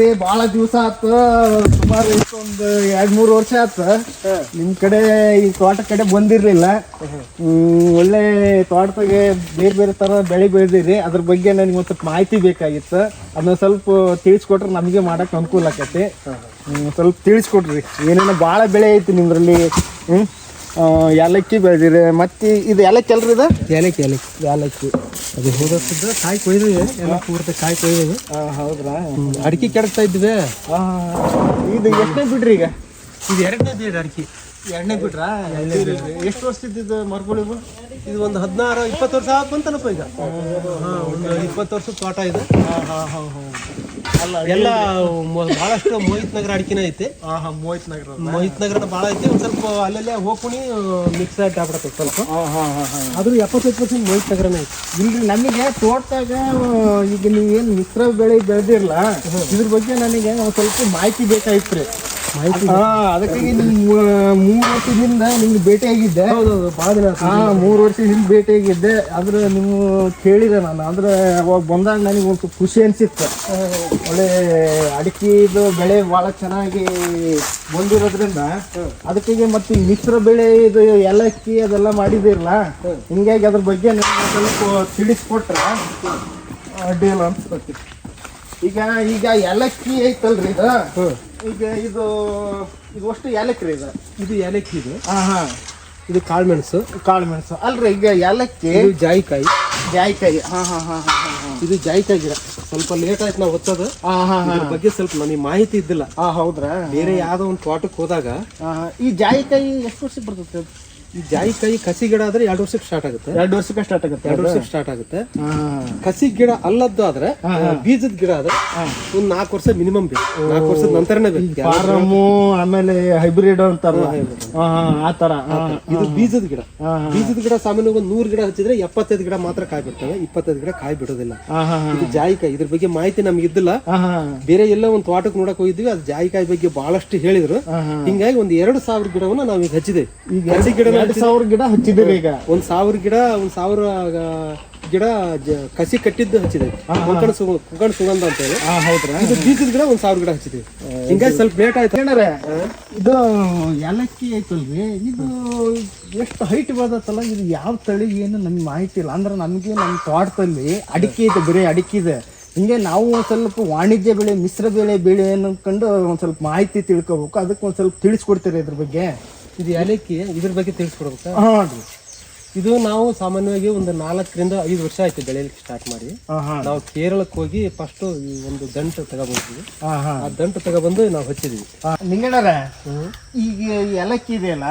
ಏನ್ರಿ ಬಹಳ ದಿವಸ ಆಯ್ತು ಸುಮಾರು ಇಷ್ಟೊಂದು ಒಂದು ಎರಡ್ ಮೂರು ವರ್ಷ ಆಯ್ತು ನಿಮ್ ಕಡೆ ಈ ತೋಟ ಕಡೆ ಬಂದಿರ್ಲಿಲ್ಲ. ಹ್ಮ್, ಒಳ್ಳೆ ತೋಟದಾಗೆ ಬೇರೆ ಬೇರೆ ತರ ಬೆಳೆ ಬೆಳೆದಿರಿ ಅದ್ರ ಬಗ್ಗೆ ನನಗೆ ಒಂದು ಸ್ವಲ್ಪ ಮಾಹಿತಿ ಬೇಕಾಗಿತ್ತು. ಅದನ್ನ ಸ್ವಲ್ಪ ತಿಳಿಸ್ಕೊಟ್ರೆ ನಮಗೆ ಮಾಡಕ್ ಅನುಕೂಲ ಆಕತಿ. ಹ್ಮ್, ಸ್ವಲ್ಪ ತಿಳಿಸ್ಕೊಟ್ರಿ ಏನೇನೋ ಬಹಳ ಬೆಳೆ ಐತಿ ನಿಮ್ದ್ರಲ್ಲಿ. ಹ್ಮ್? ಏಲಕ್ಕಿ ಬೆಳೆದಿರಿ ಮತ್ತೆ ಇದು ಏಲಕ್ಕಿ ಅಲ್ರಿ ಇದು? ಏಲಕ್ಕಿ ಏಲಕ್ಕಿ ಏಲಕ್ಕಿ ಅದು ಹೋದ ವರ್ಷದ ಕಾಯಿ ಕೊಯ್ದಿವೆ ಎಲ್ಲ ಪೂರ್ತಿ ಕಾಯಿ ಕೊಯ್ದಿವೆ ಹೌದ್ರಾ? ಅಡಿಕೆ ಕೆಡಕ್ತಾ ಇದ್ವಿ ಇದು ಎಷ್ಟನೇ ಬಿಡ್ರಿ ಈಗ? ಇದು ಎರಡನೇ ಬೀಡ ಅಡಿಕೆ. ಎರಡನೇ ಬಿಟ್ರಾ ಎಷ್ಟು ವರ್ಷ ಇದ್ದಿದ್ದು ಮರ್ಗಳಿವು ಇದು ಒಂದು ಹದಿನಾರು ಇಪ್ಪತ್ತು ವರ್ಷ ಆಗ ಬಂತನಪ್ಪ ಈಗ. ಹಾ, ಒಂದು ಇಪ್ಪತ್ತು ವರ್ಷದ ತೋಟ ಇದೆ. ಅಲ್ಲ ಎಲ್ಲ ಬಹಳಷ್ಟು ಮೋಹಿತ್ ನಗರ ಅಡಿಕೆನೇ ಐತೆ. ಮೋಹಿತ್ ಹಾಂ ನಗರ ಮೋಹಿತ್ ನಗರ ಬಹಳ ಐತೆ. ಒಂದ್ ಸ್ವಲ್ಪ ಅಲ್ಲಲ್ಲೇ ಹೋಗ್ಕೊಂಡು ಮಿಕ್ಸ್ ಆಗಿ ಆಗ್ಬಿಡತ್ತೆ ಸ್ವಲ್ಪ. ಹಾಂ ಹಾಂ ಹಾಂ ಹಾಂ. ಆದ್ರೂ ಎಪ್ಪತ್ತೈದು ಪರ್ಸೆಂಟ್ ಮೋಹಿತ್ ನಗರನೇ ಐತೆ. ಇಲ್ರಿ ನಮಗೆ ತೋಟದಾಗ ಈಗ ನೀವೇನು ಮಿಶ್ರ ಬೆಳೆ ಬೆಳೆದಿರಲ್ಲ ಇದ್ರ ಬಗ್ಗೆ ನನಗೆ ಒಂದು ಸ್ವಲ್ಪ ಮಾಹಿತಿ ಬೇಕಾಗಿತ್ತು ರೀ ನಿಮ್ಮ ಮೂರು ವರ್ಷದಿಂದ ನಿಮ್ಗೆ ಭೇಟಿಯಾಗಿದ್ದೆ ಭಾಳ ದಿನ ಮೂರು ವರ್ಷ ಹಿಂದೆ ಭೇಟಿಯಾಗಿದ್ದೆ ಆದ್ರೆ ನೀವು ಕೇಳಿದೆ ನಾನು. ಅಂದ್ರೆ ಅವಾಗ ಬಂದಾಗ ನನಗೆ ಒಂದು ಖುಷಿ ಅನ್ಸಿತ್ತು. ಒಳ್ಳೆ ಅಡಿಕೆದು ಬೆಳೆ ಭಾಳ ಚೆನ್ನಾಗಿ ಬಂದಿರೋದ್ರಿಂದ ಅದಕ್ಕೆ ಮತ್ತೆ ಮಿಶ್ರ ಬೆಳೆ ಇದು ಏಲಕ್ಕಿ ಅದೆಲ್ಲ ಮಾಡಿದಿರಲ್ಲ ಹಿಂಗಾಗಿ ಅದ್ರ ಬಗ್ಗೆ ನನಗೆ ಸ್ವಲ್ಪ ತಿಳಿಸ್ಕೊಟ್ರೆ? ಅಡ್ಡಿಲ್ಲ ಅನ್ಸ್ಕೊತಿ ಈಗ ಈಗ ಏಲಕ್ಕಿ ಐತಲ್ರಿ ಇದು? ಈಗ ಇದು ಇದು ಅಷ್ಟು ಏಲಕ್ಕಿ ರೀ ಇದು? ಇದು ಏಲಕ್ಕಿ ಇದು. ಹಾ ಹಾ. ಇದು ಕಾಳುಮೆಣಸು. ಕಾಳು ಮೆಣಸು ಅಲ್ರಿ ಈಗ ಏಲಕ್ಕಿ ಇದು ಜಾಯಿಕಾಯಿ. ಜಾಯಿಕಾಯಿ. ಹಾ ಹಾ ಹಾ ಹಾ ಇದು ಜಾಯಿಕಾಯಿ ಗಿಡ. ಸ್ವಲ್ಪ ಲೇಟ್ ಆಯ್ತು ನಾವು ಒತ್ತದ. ಇದ್ರ ಬಗ್ಗೆ ಸ್ವಲ್ಪ ನನಗೆ ಮಾಹಿತಿ ಇದ್ದಿಲ್ಲ. ಹಾ ಹೌದ್ರಾ? ಬೇರೆ ಯಾವ್ದೋ ಒಂದು ತೋಟಕ್ಕೆ ಹೋದಾಗ. ಈ ಜಾಯಿಕಾಯಿ ಎಷ್ಟು ವರ್ಷಕ್ಕೆ ಬರ್ತೈತೆ? ಈ ಜಾಯಿಕಾಯಿ ಕಸಿ ಗಿಡ ಆದ್ರೆ ಎರಡು ವರ್ಷಕ್ಕೆ ಸ್ಟಾರ್ಟ್ ಆಗುತ್ತೆ. ಎರಡು ವರ್ಷಕ್ಕೆ ಸ್ಟಾರ್ಟ್ ಆಗುತ್ತೆ ಎರಡು ವರ್ಷಕ್ಕೆ ಸ್ಟಾರ್ಟ್ ಆಗುತ್ತೆ. ಕಸಿ ಗಿಡ ಅಲ್ಲದ್ದು ಆದ್ರೆ ಬೀಜದ ಗಿಡ ಆದ್ರೆ ಒಂದ್ ನಾಲ್ಕು ವರ್ಷ ಮಿನಿಮಮ್ ಬೇಕು. ನಾಲ್ಕು ವರ್ಷದ ನಂತರನೇ ಬೇಕು. ಆಮೇಲೆ ಹೈಬ್ರಿಡ್ ಅಂತಾರಲ್ಲ? ಹಾ ಆ ಇದು ಬೀಜದ ಗಿಡ. ಬೀಜದ ಗಿಡ ಸಾಮಾನ್ಯವಾಗಿ ಒಂದು ನೂರು ಗಿಡ ಹಚ್ಚಿದ್ರೆ ಎಪ್ಪತ್ತೈದು ಗಿಡ ಮಾತ್ರ ಕಾಯಿ ಬಿಡ್ತವೆ ಇಪ್ಪತ್ತೈದು ಗಿಡ ಕಾಯಿ ಬಿಡೋದಿಲ್ಲ ಇದು ಜಾಯಿಕಾಯಿ ಇದ್ರ ಬಗ್ಗೆ ಮಾಹಿತಿ ನಮ್ಗೆ ಇದ್ದಿಲ್ಲ. ಬೇರೆ ಎಲ್ಲ ಒಂದು ತೋಟಕ್ಕೆ ನೋಡಕ್ ಹೋಗಿದ್ವಿ. ಅದು ಜಾಯಿಕಾಯಿ ಬಗ್ಗೆ ಬಹಳಷ್ಟು ಹೇಳಿದ್ರು. ಹಿಂಗಾಗಿ ಒಂದು ಎರಡು ಸಾವಿರ ಗಿಡವನ್ನ ನಾವು ಈಗ ಹಚ್ಚಿದೆ ಈಗ ಎರಡು ಗಿಡ ಎರಡು ಸಾವಿರ ಗಿಡ ಹಚ್ಚಿದ್ರಿ ಈಗ. ಒಂದ್ ಸಾವಿರ ಗಿಡ ಒಂದ್ ಸಾವಿರ ಗಿಡ ಕಸಿ ಕಟ್ಟಿದ್ದು ಹಚ್ಚಿದೆ ಕೊಂಕಣ ಸುಗ ಕೊಂಕಣ ಸುಗಂಧ ಅಂತ ಹೇಳಿ. ಇದು ಬೀಜದ ಗಿಡ ಒಂದ್ ಸಾವಿರ ಗಿಡ ಹಚ್ಚಿದೆ ಹಿಂಗಾಗಿ ಸ್ವಲ್ಪ ಲೇಟ್ ಆಯ್ತು. ಏನಾರ ಇದು ಏಲಕ್ಕಿ ಐತಲ್ರಿ? ಇದು ಎಷ್ಟು ಹೈಟ್ ಬೆಳೆದತ್ತಲ್ಲ ಇದು ಯಾವ ತಳಿ ಏನು ನಮ್ಗೆ ಮಾಹಿತಿ ಇಲ್ಲ. ಅಂದ್ರೆ ನಮಗೆ ನಮ್ಮ ತೋಟದಲ್ಲಿ ಅಡಿಕೆ ಇದೆ ಬರೀ ಅಡಿಕೆ ಇದೆ. ಹಿಂಗೆ ನಾವು ಒಂದು ಸ್ವಲ್ಪ ವಾಣಿಜ್ಯ ಬೆಳೆ ಮಿಶ್ರ ಬೆಳೆ ಬೆಳೆ ಅನ್ಕೊಂಡು ಒಂದ್ ಸ್ವಲ್ಪ ಮಾಹಿತಿ ತಿಳ್ಕೊಬೇಕು. ಅದಕ್ಕೆ ಒಂದ್ ಸ್ವಲ್ಪ ತಿಳಿಸ್ಕೊಡ್ತೀರಿ ಇದ್ರ ಬಗ್ಗೆ? ಇದು ಏಲಕ್ಕಿ ಇದ್ರ ಬಗ್ಗೆ ತಿಳಿಸ್ಕೊಡ್ಬೇಕಾ? ಹಾಂ ರೀ ಇದು ನಾವು ಸಾಮಾನ್ಯವಾಗಿ ಒಂದು ನಾಲ್ಕರಿಂದ ಐದು ವರ್ಷ ಆಯ್ತು ಬೆಳೆಯಲಿಕ್ಕೆ ಸ್ಟಾರ್ಟ್ ಮಾಡಿ. ನಾವು ಕೇರಳಕ್ಕೆ ಹೋಗಿ ಫಸ್ಟ್ ಈ ಒಂದು ದಂಟು ತಗೊಬಂದ್ವಿ. ಆ ದಂಟು ತಗೊಬಂದು ನಾವು ಹಚ್ಚಿದ್ವಿ. ನಿಂಗಣ್ಣರ ಈಗ ಏಲಕ್ಕಿ ಇದೆಯಲ್ಲ.